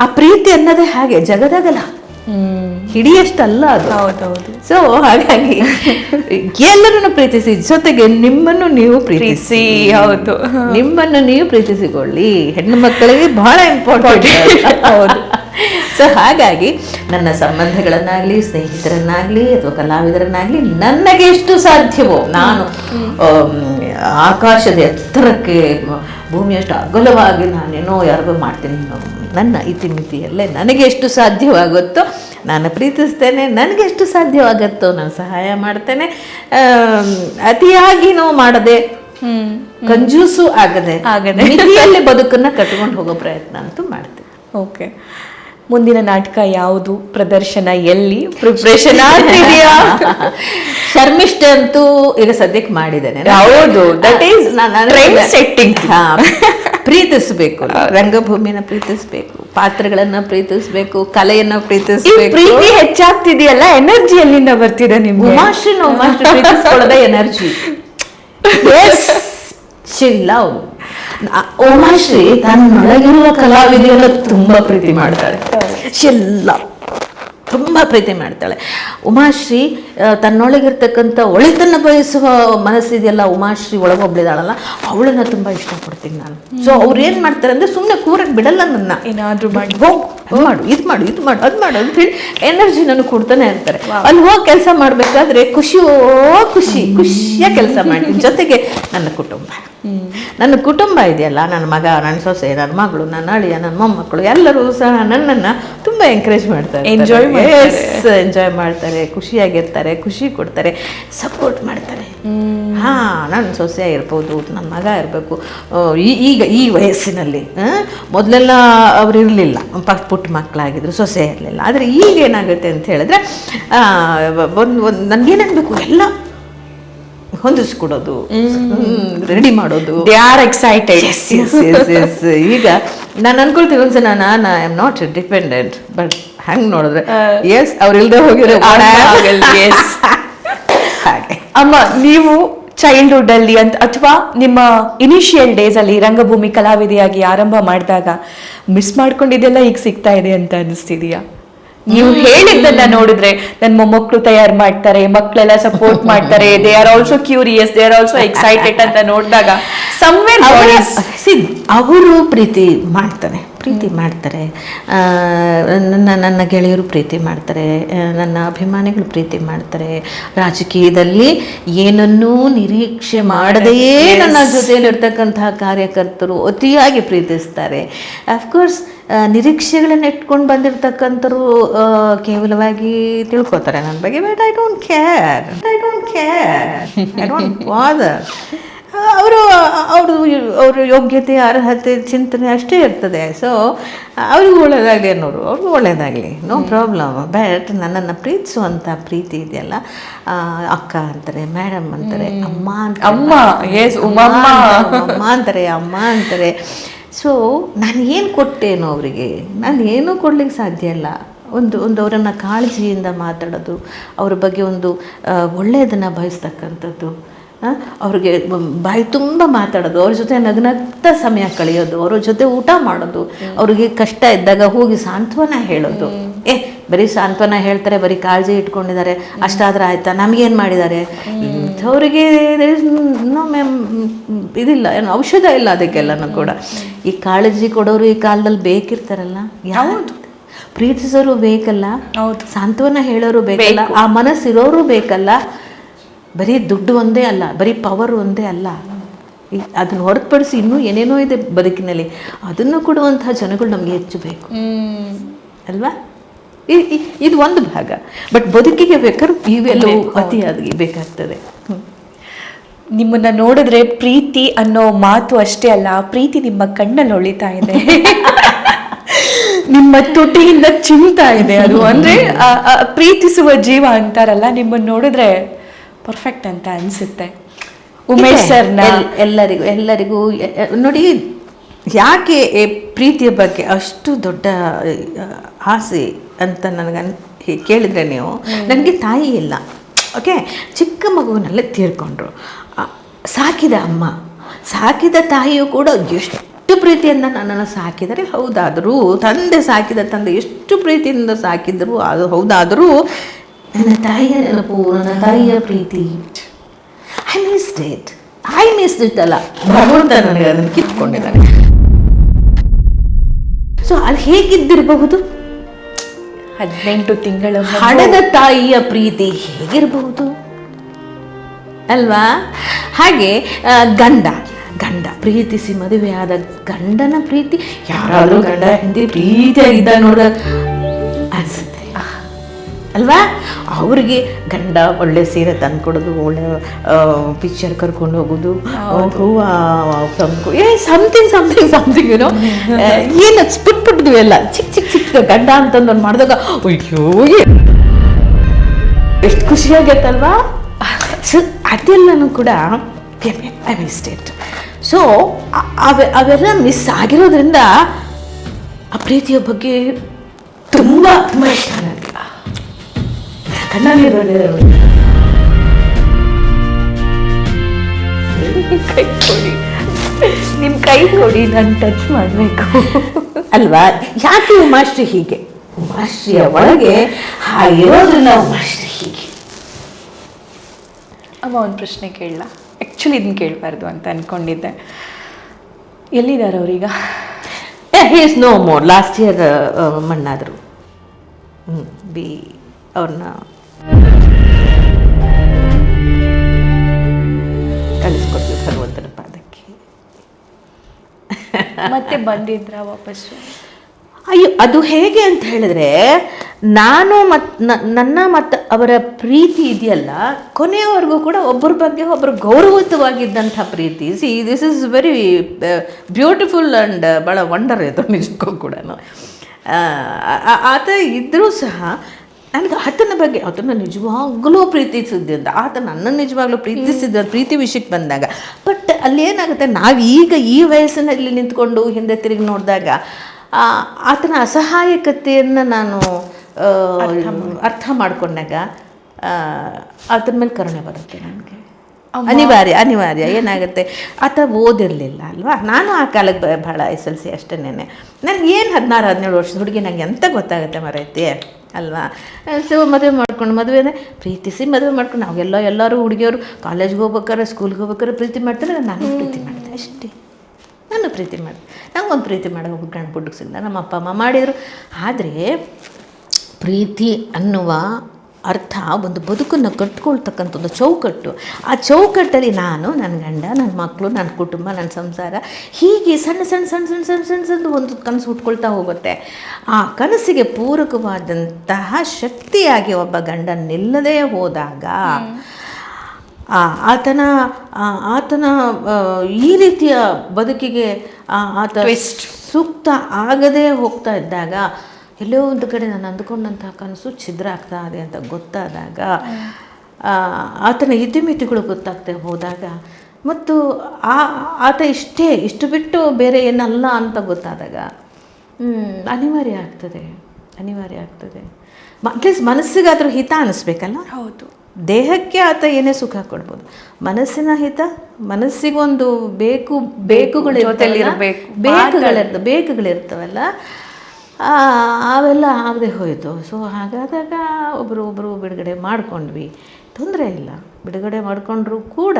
ಆ ಪ್ರೀತಿ ಅನ್ನೋದೇ ಹಾಗೆ ಜಗದಗಲ ಹಿಡಿಯಷ್ಟಲ್ಲ ಅದು. ಹೌದೌದು. ಸೊ ಹಾಗಾಗಿ ಎಲ್ಲರನ್ನು ಪ್ರೀತಿಸಿ ಜೊತೆಗೆ ನಿಮ್ಮನ್ನು ನೀವು ಪ್ರೀತಿಸಿ. ಹೌದು. ನಿಮ್ಮನ್ನು ನೀವು ಪ್ರೀತಿಸಿಕೊಳ್ಳಿ. ಹೆಣ್ಣು ಮಕ್ಕಳಿಗೆ ಬಹಳ ಇಂಪಾರ್ಟೆಂಟ್ ಹೌದು. ಸೊ ಹಾಗಾಗಿ ನನ್ನ ಸಂಬಂಧಗಳನ್ನಾಗಲಿ ಸ್ನೇಹಿತರನ್ನಾಗಲಿ ಅಥವಾ ಕಲಾವಿದರನ್ನಾಗಲಿ ನನಗೆ ಎಷ್ಟು ಸಾಧ್ಯವೋ ನಾನು ಆಕಾಶದ ಎತ್ತರಕ್ಕೆ ಭೂಮಿಯಷ್ಟು ಅಗಲವಾಗಿ ನಾನೇನೋ ಯಾರಿಗೋ ಮಾಡ್ತೀನಿ ನನ್ನ ಇತಿಮಿತಿಯಲ್ಲೇ ನನಗೆ ಎಷ್ಟು ಸಾಧ್ಯವಾಗುತ್ತೋ ನಾನು ಪ್ರೀತಿಸ್ತೇನೆ ನನಗೆ ಎಷ್ಟು ಸಾಧ್ಯವಾಗುತ್ತೋ ನಾನು ಸಹಾಯ ಮಾಡ್ತೇನೆ. ಅತಿಯಾಗಿನೋ ಮಾಡದೆ ಕಂಜೂಸು ಆಗದೆ ಆಗದೆ. ಮಿತಿಯಲ್ಲಿ ಬದುಕನ್ನ ಕಟ್ಕೊಂಡು ಹೋಗೋ ಪ್ರಯತ್ನ ಅಂತೂ ಮಾಡ್ತೀನಿ. ಓಕೆ. ಮುಂದಿನ ನಾಟಕ ಯಾವುದು? ಪ್ರದರ್ಶನ ಎಲ್ಲಿ? ಪ್ರಿಪ್ರೇಷನ್ ಆಗ್ತಿದೆಯಾ? ಶರ್ಮಿಷ್ಠ ಅಂತೂ ಈಗ ಸದ್ಯಕ್ಕೆ ಮಾಡಿದ್ದೇನೆ. ಹೌದು, ದಟ್ ಈಸ್ ಸೆಟ್ಟಿಂಗ್ ಪ್ರೀತಿಸ್ಬೇಕು. ರಂಗಭೂಮಿನ ಪ್ರೀತಿಸಬೇಕು ಪಾತ್ರಗಳನ್ನ ಪ್ರೀತಿಸಬೇಕು ಕಲೆಯನ್ನ ಪ್ರೀತಿಸಬೇಕು. ಪ್ರೀತಿ ಹೆಚ್ಚಾಗ್ತಿದೆಯಲ್ಲ ಎನರ್ಜಿ ಎಲ್ಲಿಂದ ಬರ್ತಿದೆ ನಿಮ್ಗೆ? ಉಮಾಶ್ರೀ ಉಮಾಶ್ರೀ ಪ್ರೀತಿಸ್ಕೊಳ್ಳೋದೇ ಎನರ್ಜಿ ಲವ್ ಉಮಾಶ್ರೀ ತನ್ನೊಳಗಿರುವ ಕಲಾವಿದೆಯನ್ನು ತುಂಬ ಪ್ರೀತಿ ಮಾಡ್ತಾಳೆ. ಶಿಲ್ಲ ತುಂಬಾ ಪ್ರೀತಿ ಮಾಡ್ತಾಳೆ. ಉಮಾಶ್ರೀ ತನ್ನೊಳಗಿರ್ತಕ್ಕಂಥ ಒಳಿತನ್ನ ಬಯಸುವ ಮನಸ್ಸಿದೆಯಲ್ಲ ಉಮಾಶ್ರೀ ಒಳಗೊಬ್ಳಿದಾಳಲ್ಲ ಅವಳನ್ನ ತುಂಬಾ ಇಷ್ಟಪಡ್ತೀನಿ ನಾನು. ಸೊ ಅವ್ರು ಏನ್ ಮಾಡ್ತಾರೆ ಅಂದ್ರೆ ಸುಮ್ಮನೆ ಕೂರಕ್ ಬಿಡಲ್ಲ ನನ್ನ. ಏನಾದ್ರೂ ಮಾಡಿ. ಹೋಗ್ ಮಾಡು ಇದು ಮಾಡು ಇದು ಮಾಡು ಅದು ಮಾಡು ಅಂತ ಹೇಳಿ ಎನರ್ಜಿ ನನಗೆ ಕೊಡ್ತಾನೆ ಇರ್ತಾರೆ ಅಲ್ಲಿ ಹೋಗಿ ಕೆಲಸ ಮಾಡ್ಬೇಕಾದ್ರೆ ಖುಷಿಯೋ ಖುಷಿ ಖುಷಿಯಾಗಿ ಕೆಲಸ ಮಾಡ್ತೀನಿ. ಜೊತೆಗೆ ನನ್ನ ಕುಟುಂಬ. ನನ್ನ ಕುಟುಂಬ ಇದೆಯಲ್ಲ ನನ್ನ ಮಗ ನನ್ನ ಸೊಸೆ ನನ್ನ ಮಗಳು ನನ್ನ ಅಳಿಯ ನನ್ನ ಮೊಮ್ಮಕ್ಕಳು ಎಲ್ಲರೂ ಸಹ ನನ್ನನ್ನು ತುಂಬ ಎಂಕರೇಜ್ ಮಾಡ್ತಾರೆ. ಎಂಜಾಯ್ ಎಂಜಾಯ್ ಮಾಡ್ತಾರೆ ಖುಷಿಯಾಗಿರ್ತಾರೆ ಖುಷಿ ಕೊಡ್ತಾರೆ ಸಪೋರ್ಟ್ ಮಾಡ್ತಾರೆ. ಹಾ ನನ್ನ ಸೊಸೆ ಇರ್ಬೋದು ನನ್ನ ಮಗ ಇರಬೇಕು. ಈಗ ಈ ವಯಸ್ಸಿನಲ್ಲಿ ಮೊದಲೆಲ್ಲ ಅವ್ರು ಇರಲಿಲ್ಲ. ಪಕ್ಕ ಪುಟ್ಟ ಮಕ್ಕಳಾಗಿದ್ರು ಸೊಸೆ ಇರಲಿಲ್ಲ. ಆದರೆ ಈಗ ಏನಾಗುತ್ತೆ ಅಂತ ಹೇಳಿದ್ರೆ ಒಂದು ಒಂದು ನನಗೇನಾಗಬೇಕು ಎಲ್ಲ ಹೊಂದಿಸ್ಕೊಡೋದು. ರೆಡಿ ಮಾಡೋದು. They are excited. ಈಗ ನಾನು ಅನ್ಕೊಳ್ತೀವಿ ಒಂದ್ಸಲ ನಾನು I am not dependent but ಹಂಗ್ ನೋಡಿದ್ರೆ. ಎಸ್ ಅವ್ರು ಇಲ್ದೆ ಹೋಗಿರೋ ಹಾಗೆ. ಅಮ್ಮ ನೀವು ಚೈಲ್ಡ್ಹುಡ್ ಅಲ್ಲಿ ಅಂತ ಅಥವಾ ನಿಮ್ಮ ಇನಿಷಿಯಲ್ ಡೇಸ್ ಅಲ್ಲಿ ರಂಗಭೂಮಿ ಕಲಾವಿದೆಯಾಗಿ ಆರಂಭ ಮಾಡಿದಾಗ ಮಿಸ್ ಮಾಡ್ಕೊಂಡಿದ್ದೆಲ್ಲ ಈಗ ಸಿಗ್ತಾ ಇದೆ ಅಂತ ಅನಿಸ್ತಿದೀಯಾ? ನೀವು ಹೇಳಿದ್ದನ್ನ ನೋಡಿದ್ರೆ ನನ್ನ ಮೊಮ್ಮಕ್ಕಳು ತಯಾರು ಮಾಡ್ತಾರೆ ಮಕ್ಕಳೆಲ್ಲ ಸಪೋರ್ಟ್ ಮಾಡ್ತಾರೆ they are also curious they are also excited ಅಂತ ನೋಡಿದಾಗ ಸಮ್ವೇರ್ ಅವರು ಪ್ರೀತಿ ಮಾಡ್ತಾನೆ ಪ್ರೀತಿ ಮಾಡ್ತಾರೆ. ನನ್ನ ನನ್ನ ಗೆಳೆಯರು ಪ್ರೀತಿ ಮಾಡ್ತಾರೆ ನನ್ನ ಅಭಿಮಾನಿಗಳು ಪ್ರೀತಿ ಮಾಡ್ತಾರೆ. ರಾಜಕೀಯದಲ್ಲಿ ಏನನ್ನೂ ನಿರೀಕ್ಷೆ ಮಾಡದೆಯೇ ನನ್ನ ಜೊತೆಯಲ್ಲಿರ್ತಕ್ಕಂತಹ ಕಾರ್ಯಕರ್ತರು ಅತಿಯಾಗಿ ಪ್ರೀತಿಸ್ತಾರೆ. ಅಫ್ಕೋರ್ಸ್ ನಿರೀಕ್ಷೆಗಳನ್ನ ಇಟ್ಕೊಂಡು ಬಂದಿರತಕ್ಕಂಥರು ಕೇವಲವಾಗಿ ತಿಳ್ಕೊತಾರೆ. ನನ್ನ ಬಗ್ಗೆ but I don't care I don't care I don't bother ಅವರು ಅವರು ಅವ್ರ ಯೋಗ್ಯತೆ ಅರ್ಹತೆ ಚಿಂತನೆ ಅಷ್ಟೇ ಇರ್ತದೆ. ಸೊ ಅವ್ರಿಗೂ ಒಳ್ಳೇದಾಗಲಿ ಅನ್ನೋರು ಅವ್ರಿಗೂ ಒಳ್ಳೇದಾಗಲಿ. ನೋ ಪ್ರಾಬ್ಲಮ್ ಬಟ್ ನನ್ನನ್ನು ಪ್ರೀತಿಸುವಂಥ ಪ್ರೀತಿ ಇದೆಯಲ್ಲ ಅಕ್ಕ ಅಂತಾರೆ ಮೇಡಮ್ ಅಂತಾರೆ ಅಮ್ಮ ಅಂತ. ಅಮ್ಮ ಅಂತಾರೆ ಅಮ್ಮ ಅಂತಾರೆ. ಸೊ ನಾನು ಏನು ಕೊಟ್ಟೇನು ಅವರಿಗೆ? ನಾನು ಏನೂ ಕೊಡ್ಲಿಕ್ಕೆ ಸಾಧ್ಯ ಇಲ್ಲ. ಒಂದು ಒಂದು ಅವರನ್ನು ಕಾಳಜಿಯಿಂದ ಮಾತಾಡೋದು ಅವ್ರ ಬಗ್ಗೆ ಒಂದು ಒಳ್ಳೆಯದನ್ನು ಬಯಸ್ತಕ್ಕಂಥದ್ದು ಅವ್ರಿಗೆ ಬಾಯಿ ತುಂಬ ಮಾತಾಡೋದು ಅವ್ರ ಜೊತೆ ನಗ್ನಗ್ತ ಸಮಯ ಕಳೆಯೋದು ಅವ್ರ ಜೊತೆ ಊಟ ಮಾಡೋದು ಅವ್ರಿಗೆ ಕಷ್ಟ ಇದ್ದಾಗ ಹೋಗಿ ಸಾಂತ್ವನ ಹೇಳೋದು. ಏ ಬರೀ ಸಾಂತ್ವನ ಹೇಳ್ತಾರೆ ಬರೀ ಕಾಳಜಿ ಇಟ್ಕೊಂಡಿದ್ದಾರೆ ಅಷ್ಟಾದ್ರೆ ಆಯ್ತಾ? ನಮಗೇನು ಮಾಡಿದ್ದಾರೆ? Is no ಮ್ಯಾಮ್ ಇದಿಲ್ಲ ಏನು ಔಷಧ ಇಲ್ಲ ಅದಕ್ಕೆಲ್ಲನೂ ಕೂಡ. ಈ ಕಾಳಜಿ ಕೊಡೋರು ಈ ಕಾಲದಲ್ಲಿ ಬೇಕಿರ್ತಾರಲ್ಲ? ಯಾವುದು ಪ್ರೀತಿಸೋರು ಬೇಕಲ್ಲ. ಸಾಂತ್ವನ ಹೇಳೋರು ಬೇಕಲ್ಲ? ಆ ಮನಸ್ಸಿರೋರು ಬೇಕಲ್ಲ? ಬರೀ ದುಡ್ಡು ಒಂದೇ ಅಲ್ಲ ಬರೀ ಪವರ್ ಒಂದೇ ಅಲ್ಲ. ಅದನ್ನು ಹೊರತುಪಡಿಸಿ ಇನ್ನೂ ಏನೇನೋ ಇದೆ ಬದುಕಿನಲ್ಲಿ. ಅದನ್ನು ಕೊಡುವಂತಹ ಜನಗಳು ನಮಗೆ ಹೆಚ್ಚು ಬೇಕು. ಅಲ್ವಾ? ಇದು ಒಂದು ಭಾಗ. ಬಟ್ ಬದುಕಿಗೆ ಬೇಕಾದ್ರೆ ಇವೆಲ್ಲವೂ ಅತಿಯಾಗಿ ಬೇಕಾಗ್ತದೆ. ನಿಮ್ಮನ್ನ ನೋಡಿದ್ರೆ ಪ್ರೀತಿ ಅನ್ನೋ ಮಾತು ಅಷ್ಟೇ ಅಲ್ಲ ಪ್ರೀತಿ ನಿಮ್ಮ ಕಣ್ಣಲ್ಲಿ ಹೊಳಿತಾ ಇದೆ. ನಿಮ್ಮ ತುಟಿಯಿಂದ ಚಿಂತಾ ಇದೆ ಅದು. ಅಂದ್ರೆ ಪ್ರೀತಿಸುವ ಜೀವ ಅಂತಾರಲ್ಲ ನಿಮ್ಮನ್ನ ನೋಡಿದ್ರೆ ಪರ್ಫೆಕ್ಟ್ ಅಂತ ಅನ್ಸುತ್ತೆ. ಉಮೇಶ್ ಸರ್ ಸರ್ನ. ಎಲ್ಲರಿಗೂ ಎಲ್ಲರಿಗೂ ನೋಡಿ ಯಾಕೆ ಪ್ರೀತಿಯ ಬಗ್ಗೆ ಅಷ್ಟು ದೊಡ್ಡ ಆಸೆ ಅಂತ ನನಗೆ ಕೇಳಿದ್ರೆ ನೀವು, ನನಗೆ ತಾಯಿ ಇಲ್ಲ. ಓಕೆ ಚಿಕ್ಕ ಮಗುವಿನಲ್ಲೇ ತೀರ್ಕೊಂಡ್ರು. ಸಾಕಿದ ಅಮ್ಮ, ಸಾಕಿದ ತಾಯಿಯು ಕೂಡ ಎಷ್ಟು ಪ್ರೀತಿಯಿಂದ ನನ್ನನ್ನು ಸಾಕಿದರೆ ಹೌದಾದರೂ, ತಂದೆ ಸಾಕಿದ ತಂದೆ ಎಷ್ಟು ಪ್ರೀತಿಯಿಂದ ಸಾಕಿದ್ರು ಅದು ಹೌದಾದರೂ, ನನ್ನ ತಾಯಿಯ ನೆನಪು ನನ್ನ ತಾಯಿಯ ಪ್ರೀತಿ. I missed it I missed it ಅಲ್ಲ. ಭಗವಂತ ನನಗೆ ಅದನ್ನು ಕಿತ್ಕೊಂಡಿದ್ದಾನೆ ಸೊ ಅದು ಹೇಗಿದ್ದಿರಬಹುದು? ಹದಿನೆಂಟು ತಿಂಗಳ ಹಣದ ತಾಯಿಯ ಪ್ರೀತಿ ಹೇಗಿರಬಹುದು? ಅಲ್ವಾ? ಹಾಗೆ ಗಂಡ ಗಂಡ ಪ್ರೀತಿಸಿ ಮದುವೆಯಾದ ಗಂಡನ ಪ್ರೀತಿ ಯಾರಾದರೂ ಗಂಡ ಹಿಂದೆ ಪ್ರೀತಿಯಾಗಿದ್ದ ನೋಡ ಅನ್ಸುತ್ತೆ. ಅಲ್ವಾ? ಅವ್ರಿಗೆ ಗಂಡ ಒಳ್ಳೆ ಸೀರೆ ತಂದ್ಕೊಡೋದು ಒಳ್ಳೆ ಪಿಕ್ಚರ್ ಕರ್ಕೊಂಡು ಹೋಗೋದು ಹೂವು ತಂದ್ಕೊ ಏ ಸಮಥಿಂಗ್ ಸಮಥಿಂಗ್ ಸಮಥಿಂಗ್ ಏನೋ ಏನು ಪುಟ್ ಪುಟ್ಟದು ಎಲ್ಲ ಚಿಕ್ಕ ಚಿಕ್ಕ ಚಿಕ್ಕ ಗಂಡ ಅಂತಂದು ಮಾಡಿದಾಗ, ಅಯ್ಯೋ ಎಷ್ಟು ಖುಷಿಯಾಗೈತಲ್ವಾ ಸೊ, ಅದೆಲ್ಲನೂ ಕೂಡ ಐ ಇಟ್ ಸೊ ಅವೆ, ಅವೆಲ್ಲ ಮಿಸ್ ಆಗಿರೋದ್ರಿಂದ ಆ ಪ್ರೀತಿಯ ಬಗ್ಗೆ ತುಂಬ ತುಂಬ ಇಷ್ಟ ನನಗೆ ಕಣ್ಣಲ್ಲಿರೋ ಕೈ ಕೊಡಿ. ನಿಮ್ ಕೈ ಕೊಡಿ ನಾನು ಟಚ್ ಮಾಡಬೇಕು. ಅಲ್ವಾ? ಯಾಕೆ ಉಮಾಶ್ರೀ ಹೀಗೆ? ಉಮಾಶ್ರೀಯ ಒಳಗೆ ಹಾಗಿರೋದ್ರಿಂದ ಉಮಾಶ್ರೀ ಹೀಗೆ. ಅಮ್ಮ ಒಂದು ಪ್ರಶ್ನೆ ಕೇಳಲ್ಲ ಆ್ಯಕ್ಚುಲಿ ಇದನ್ನ ಕೇಳಬಾರ್ದು ಅಂತ ಅನ್ಕೊಂಡಿದ್ದೆ. ಎಲ್ಲಿದ್ದಾರೆ ಅವ್ರೀಗ? He is no more last year ಮಣ್ಣಾದರು. ಹ್ಞೂ ಬಿ ಅವ್ರನ್ನ ಕಳಿಸ್ಕೊಟ್ವಿ ಮತ್ತೆ ಬಂದಿದ್ರ ವಾಪಸ್ಸು ಅಯ್ಯೋ, ಅದು ಹೇಗೆ ಅಂತ ಹೇಳಿದ್ರೆ, ನಾನು ಮತ್ತು ನನ್ನ ಮತ್ತು ಅವರ ಪ್ರೀತಿ ಇದೆಯಲ್ಲ, ಕೊನೆಯವರೆಗೂ ಕೂಡ ಒಬ್ಬರ ಬಗ್ಗೆ ಒಬ್ಬರು ಗೌರವಯುತವಾಗಿದ್ದಂಥ ಪ್ರೀತಿ. See this is very beautiful and ಭಾಳ ವಂಡರ್ ಇದು ನಿಜಕ್ಕೂ ಕೂಡ ಆತ ಇದ್ದರೂ ಸಹ ನನಗೆ ಆತನ ಬಗ್ಗೆ ಆತನ ನಿಜವಾಗಲೂ ಪ್ರೀತಿಸಿದ್ದಂತ ಆತ ನನ್ನನ್ನು ನಿಜವಾಗ್ಲೂ ಪ್ರೀತಿಸಿದ ಪ್ರೀತಿ ವಿಷಯಕ್ಕೆ ಬಂದಾಗ ಬಟ್ ಅಲ್ಲಿ ಏನಾಗುತ್ತೆ ನಾವು ಈಗ ಈ ವಯಸ್ಸಿನಲ್ಲಿ ನಿಂತ್ಕೊಂಡು ಹಿಂದೆ ತಿರುಗಿ ನೋಡಿದಾಗ ಆತನ ಅಸಹಾಯಕತೆಯನ್ನು ನಾನು ಅರ್ಥ ಮಾಡ್ಕೊಂಡಾಗ ಆತನ ಮೇಲೆ ಕರುಣೆ ಬರುತ್ತೆ ನನಗೆ. ಅನಿವಾರ್ಯ ಅನಿವಾರ್ಯ ಏನಾಗುತ್ತೆ? ಆತ ಓದಿರಲಿಲ್ಲ ಅಲ್ವಾ? ನಾನು ಆ ಕಾಲಕ್ಕೆ ಬಹಳ ಭಾಳ ಎಸ್ ಎಲ್ ಸಿ ಅಷ್ಟೇನೆ ನನಗೆ ಏನು ಹದಿನಾರು ಹದಿನೇಳು ವರ್ಷದ ಹುಡುಗಿ ನನಗೆ ಎಂತ ಗೊತ್ತಾಗುತ್ತೆ ಮರೈತಿ ಅಲ್ವಾ? ಸೊ ಮದುವೆ ಮಾಡ್ಕೊಂಡು ಮದುವೆನೇ ಪ್ರೀತಿಸಿ ಮದುವೆ ಮಾಡ್ಕೊಂಡು ನಾವೆಲ್ಲ ಎಲ್ಲರೂ ಹುಡುಗಿಯವರು ಕಾಲೇಜ್ಗೆ ಹೋಗ್ಬೇಕಾರೆ ಸ್ಕೂಲ್ಗೆ ಹೋಗ್ಬೇಕಾರೆ ಪ್ರೀತಿ ಮಾಡ್ತಾರೆ ನಾನು ಪ್ರೀತಿ ಮಾಡಿದೆ ಅಷ್ಟೇ. ನಾನು ಪ್ರೀತಿ ಮಾಡಿದೆ. ನಂಗೊಂದು ಪ್ರೀತಿ ಮಾಡೋ ಗಂಡು ಸಿಗ್ದ. ನಮ್ಮ ಅಪ್ಪ ಅಮ್ಮ ಮಾಡಿದರು. ಆದರೆ ಪ್ರೀತಿ ಅನ್ನುವ ಅರ್ಥ ಒಂದು ಬದುಕನ್ನು ಕಟ್ಕೊಳ್ತಕ್ಕಂಥ ಒಂದು ಚೌಕಟ್ಟು. ಆ ಚೌಕಟ್ಟಲ್ಲಿ ನಾನು ನನ್ನ ಗಂಡ ನನ್ನ ಮಕ್ಕಳು ನನ್ನ ಕುಟುಂಬ ನನ್ನ ಸಂಸಾರ ಹೀಗೆ ಸಣ್ಣ ಸಣ್ಣ ಸಣ್ಣ ಸಣ್ಣ ಸಣ್ಣ ಸಣ್ಣ ಸಣ್ಣ ಒಂದು ಕನಸು ಹುಟ್ಕೊಳ್ತಾ ಹೋಗುತ್ತೆ. ಆ ಕನಸಿಗೆ ಪೂರಕವಾದಂತಹ ಶಕ್ತಿಯಾಗಿ ಒಬ್ಬ ಗಂಡ ನಿಲ್ಲದೆ ಹೋದಾಗ ಆತನ ಆತನ ಈ ರೀತಿಯ ಬದುಕಿಗೆ ಆತ ಸೂಕ್ತ ಆಗದೇ ಹೋಗ್ತಾ ಇದ್ದಾಗ ಎಲ್ಲೋ ಒಂದು ಕಡೆ ನಾನು ಅಂದ್ಕೊಂಡಂತಹ ಕನಸು ಛಿದ್ರ ಆಗ್ತಾ ಇದೆ ಅಂತ ಗೊತ್ತಾದಾಗ ಆತನ ಇತಿಮಿತಿಗಳು ಗೊತ್ತಾಗ್ತಾ ಹೋದಾಗ ಮತ್ತು ಆ ಆತ ಇಷ್ಟೇ ಇಷ್ಟು ಬಿಟ್ಟು ಬೇರೆ ಏನಲ್ಲ ಅಂತ ಗೊತ್ತಾದಾಗ ಹ್ಮ್, ಅನಿವಾರ್ಯ ಆಗ್ತದೆ ಅನಿವಾರ್ಯ ಆಗ್ತದೆ. ಅಟ್ಲೀಸ್ಟ್ ಮನಸ್ಸಿಗಾದ್ರೂ ಹಿತ ಅನ್ನಿಸ್ಬೇಕಲ್ಲ ಹೌದು. ದೇಹಕ್ಕೆ ಆತ ಏನೇ ಸುಖ ಕೊಡ್ಬೋದು. ಮನಸ್ಸಿನ ಹಿತ ಮನಸ್ಸಿಗೊಂದು ಬೇಕು ಬೇಕುಗಳು ಜೊತೆಲಿರ್ಬೇಕು. ಬೇಕುಗಳಿರ್ತ ಬೇಕುಗಳಿರ್ತವಲ್ಲ? ಅವೆಲ್ಲ ಆಗದೆ ಹೋಯಿತು. ಸೊ ಹಾಗಾದಾಗ ಒಬ್ಬರು ಒಬ್ಬರು ಬಿಡುಗಡೆ ಮಾಡಿಕೊಂಡ್ವಿ. ತೊಂದರೆ ಇಲ್ಲ. ಬಿಡುಗಡೆ ಮಾಡಿಕೊಂಡ್ರು ಕೂಡ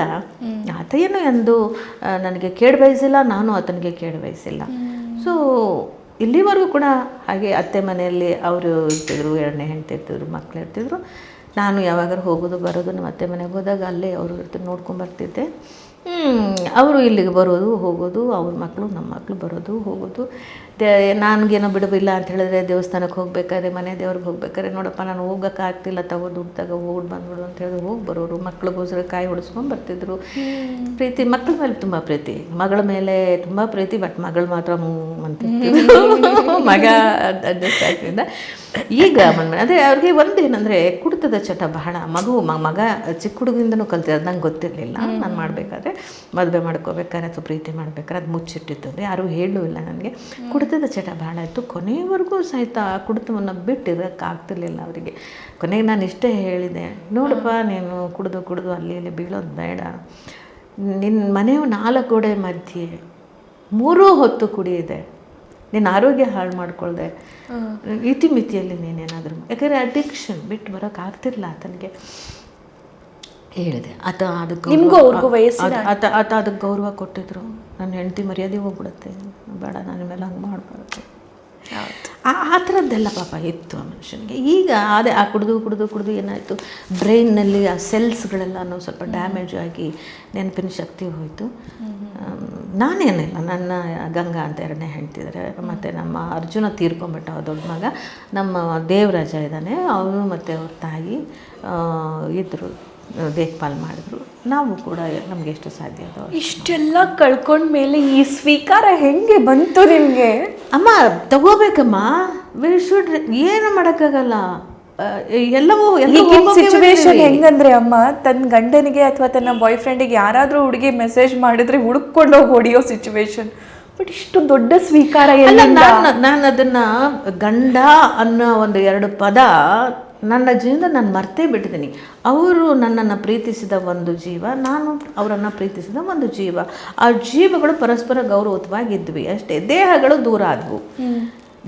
ಆತ ಏನು ಎಂದು ನನಗೆ ಕೇಡು ಬಯಸಿಲ್ಲ ನಾನು ಆತನಿಗೆ ಕೇಡು ಬಯಸಿಲ್ಲ. ಸೊ ಇಲ್ಲಿವರೆಗೂ ಕೂಡ ಹಾಗೆ ಅತ್ತೆ ಮನೆಯಲ್ಲಿ ಅವರು ಇರ್ತಿದ್ರು ಎರಡನೇ ಹೆಂಡತಿ ಇರ್ತಿದ್ರು ಮಕ್ಕಳು ಇರ್ತಿದ್ರು. ನಾನು ಯಾವಾಗಾರು ಹೋಗೋದು ಬರೋದು ನಮ್ಮ ಅತ್ತೆ ಮನೆಗೆ ಹೋದಾಗ ಅಲ್ಲೇ ಅವರು ಇರ್ತಾರೆ ನೋಡ್ಕೊಂಡು ಬರ್ತಿದ್ದೆ. ಅವರು ಇಲ್ಲಿಗೆ ಬರೋದು ಹೋಗೋದು ಅವ್ರ ಮಕ್ಕಳು ನಮ್ಮ ಮಕ್ಕಳು ಬರೋದು ಹೋಗೋದು. ದೇ ನನಗೇನೋ ಬಿಡುವಿಲ್ಲ ಅಂತ ಹೇಳಿದ್ರೆ ದೇವಸ್ಥಾನಕ್ಕೆ ಹೋಗ್ಬೇಕಾದ್ರೆ ಮನೆ ದೇವ್ರಿಗೆ ಹೋಗ್ಬೇಕಾದ್ರೆ ನೋಡಪ್ಪ ನಾನು ಹೋಗೋಕ್ಕಾಗ್ತಿಲ್ಲ ತಗೋ ದುಡ್ಡು ತಗೋ ಹೋಗಿ ಬಂದ್ಬಿಡು ಅಂತ ಹೇಳಿ ಹೋಗಿ ಬರೋರು. ಮಕ್ಳಿಗೋಸ್ಕರ ಕಾಯಿ ಹೊಡಿಸ್ಕೊಂಡು ಬರ್ತಿದ್ರು. ಪ್ರೀತಿ ಮಕ್ಳ ಮೇಲೆ ತುಂಬ ಪ್ರೀತಿ. ಮಗಳ ಮೇಲೆ ತುಂಬ ಪ್ರೀತಿ ಬಟ್ ಮಗಳು ಮಾತ್ರ ಮೂ ಅಂತಿರ್ತಿದ್ರು ಮಗ ಅಡ್ಜಸ್ಟ್ ಆಗ್ತಿದ್ದ. ಈಗ ಅಂದರೆ ಅದೇ ಅವ್ರಿಗೆ ಒಂದೇನಂದರೆ ಕುಡಿತದ ಚಟ ಬಹಳ ಮಗು ಮಗ ಚಿಕ್ಕ ಹುಡುಗಿಂದನೂ ಕಲ್ತಿರೋದು ನಂಗೆ ಗೊತ್ತಿರಲಿಲ್ಲ. ನಾನು ಮಾಡಬೇಕಾದ್ರೆ ಮದುವೆ ಮಾಡ್ಕೋಬೇಕಾದ್ರೆ ಅಥವಾ ಪ್ರೀತಿ ಮಾಡ್ಬೇಕಾದ್ರೆ ಅದು ಮುಚ್ಚಿಟ್ಟಿತ್ತು ಯಾರೂ ಹೇಳೂ ಇಲ್ಲ ನನಗೆ. ಕುಡಿತದ ಚಟ ಬಹಳ ಇತ್ತು. ಕೊನೆಯವರೆಗೂ ಸಹಿತ ಆ ಕುಡಿತವನ್ನು ಬಿಟ್ಟಿರೋಕ್ಕಾಗ್ತಿರ್ಲಿಲ್ಲ ಅವರಿಗೆ. ಕೊನೆಗೆ ನಾನು ಇಷ್ಟೇ ಹೇಳಿದೆ ನೋಡಪ್ಪ ನೀನು ಕುಡಿದು ಕುಡಿದು ಅಲ್ಲಿ ಇಲ್ಲಿ ಬೀಳೋದು ಬೇಡ. ನಿನ್ನ ಮನೆಯು ನಾಲ್ಕು ಗೋಡೆ ಮಧ್ಯೆ ಮೂರೂ ಹೊತ್ತು ಕುಡಿಯಿದೆ. ನಿನ್ನ ಆರೋಗ್ಯ ಹಾಳು ಮಾಡ್ಕೊಳ್ದೆ. ಇತಿಮಿತಿಯಲ್ಲಿ ನೀನೇನಾದರೂ ಯಾಕಂದರೆ ಅಡಿಕ್ಷನ್ ಬಿಟ್ಟು ಬರೋಕೆ ತನಗೆ ಆತನಿಗೆ. ಹೇಳಿದೆ. ಆತ ಅದಕ್ಕೆ ನಿಮಗೂ ಅವ್ರಿಗೂ ವಯಸ್ಸು ಆತ ಆತ ಅದಕ್ಕೆ ಗೌರವ ಕೊಟ್ಟಿದ್ರು. ನನ್ನ ಹೆಂಡತಿ ಮರ್ಯಾದೆ ಹೋಗ್ಬಿಡುತ್ತೆ. ಬೇಡ ನಾನು ಮೇಲೆ ಹಂಗೆ ಮಾಡಬಾರ್ದು. ಆ ಆ ಥರದ್ದೆಲ್ಲ ಪಾಪ ಇತ್ತು ಆ ಮನುಷ್ಯನಿಗೆ. ಈಗ ಅದೇ ಆ ಕುಡಿದು ಕುಡಿದು ಕುಡಿದು ಏನಾಯಿತು? ಬ್ರೈನ್ನಲ್ಲಿ ಆ ಸೆಲ್ಸ್ಗಳೆಲ್ಲನೂ ಸ್ವಲ್ಪ ಡ್ಯಾಮೇಜ್ ಆಗಿ ನೆನಪಿನ ಶಕ್ತಿ ಹೋಯಿತು. ನಾನೇನಿಲ್ಲ ನನ್ನ ಗಂಗಾ ಅಂತ ಎರಡನೇ ಹೇಳ್ತಿದ್ದಾರೆ ಮತ್ತು ನಮ್ಮ ಅರ್ಜುನ ತೀರ್ಕೊಂಬಿಟ್ಟ ದೊಡ್ಡ ಮಗ. ನಮ್ಮ ದೇವರಾಜ ಇದ್ದಾನೆ. ಅವನು ಮತ್ತು ಅವ್ರ ತಾಯಿ ಇದ್ದರು ದೇಖ್ಪಾಲ್ ಮಾಡಿದ್ರು. ನಾವು ಕೂಡ ನಮ್ಗೆ ಎಷ್ಟು ಸಾಧ್ಯ ಅದು? ಇಷ್ಟೆಲ್ಲ ಕಳ್ಕೊಂಡ್ಮೇಲೆ ಈ ಸ್ವೀಕಾರ ಹೆಂಗೆ ಬಂತು ನಿಮಗೆ? ಅಮ್ಮ ತಗೋಬೇಕಮ್ಮ. ವಿ ಶುಡ್ ಏನು ಮಾಡೋಕ್ಕಾಗಲ್ಲ. ಎಲ್ಲವೂ ಸಿಚುವೇಶನ್ ಹೆಂಗಂದ್ರೆ ಅಮ್ಮ ತನ್ನ ಗಂಡನಿಗೆ ಅಥವಾ ತನ್ನ ಬಾಯ್ ಫ್ರೆಂಡಿಗೆ ಯಾರಾದ್ರೂ ಹುಡುಗಿ ಮೆಸೇಜ್ ಮಾಡಿದ್ರೆ ಹುಡುಕೊಂಡು ಹೋಗಿ ಹೊಡಿಯೋ ಸಿಚುವೇಶನ್ ಬಟ್ ಇಷ್ಟು ದೊಡ್ಡ ಸ್ವೀಕಾರ ನಾನು ನಾನು ಅದನ್ನ ಗಂಡ ಅನ್ನೋ ಒಂದು ಎರಡು ಪದ ನನ್ನ ಜೀವನ ನಾನು ಮರ್ತೇ ಬಿಟ್ಟಿದ್ದೀನಿ. ಅವರು ನನ್ನನ್ನು ಪ್ರೀತಿಸಿದ ಒಂದು ಜೀವ, ನಾನು ಅವರನ್ನು ಪ್ರೀತಿಸಿದ ಒಂದು ಜೀವ. ಆ ಜೀವಗಳು ಪರಸ್ಪರ ಗೌರವತ್ವಾಗಿದ್ವಿ ಅಷ್ಟೇ. ದೇಹಗಳು ದೂರ ಆದವು.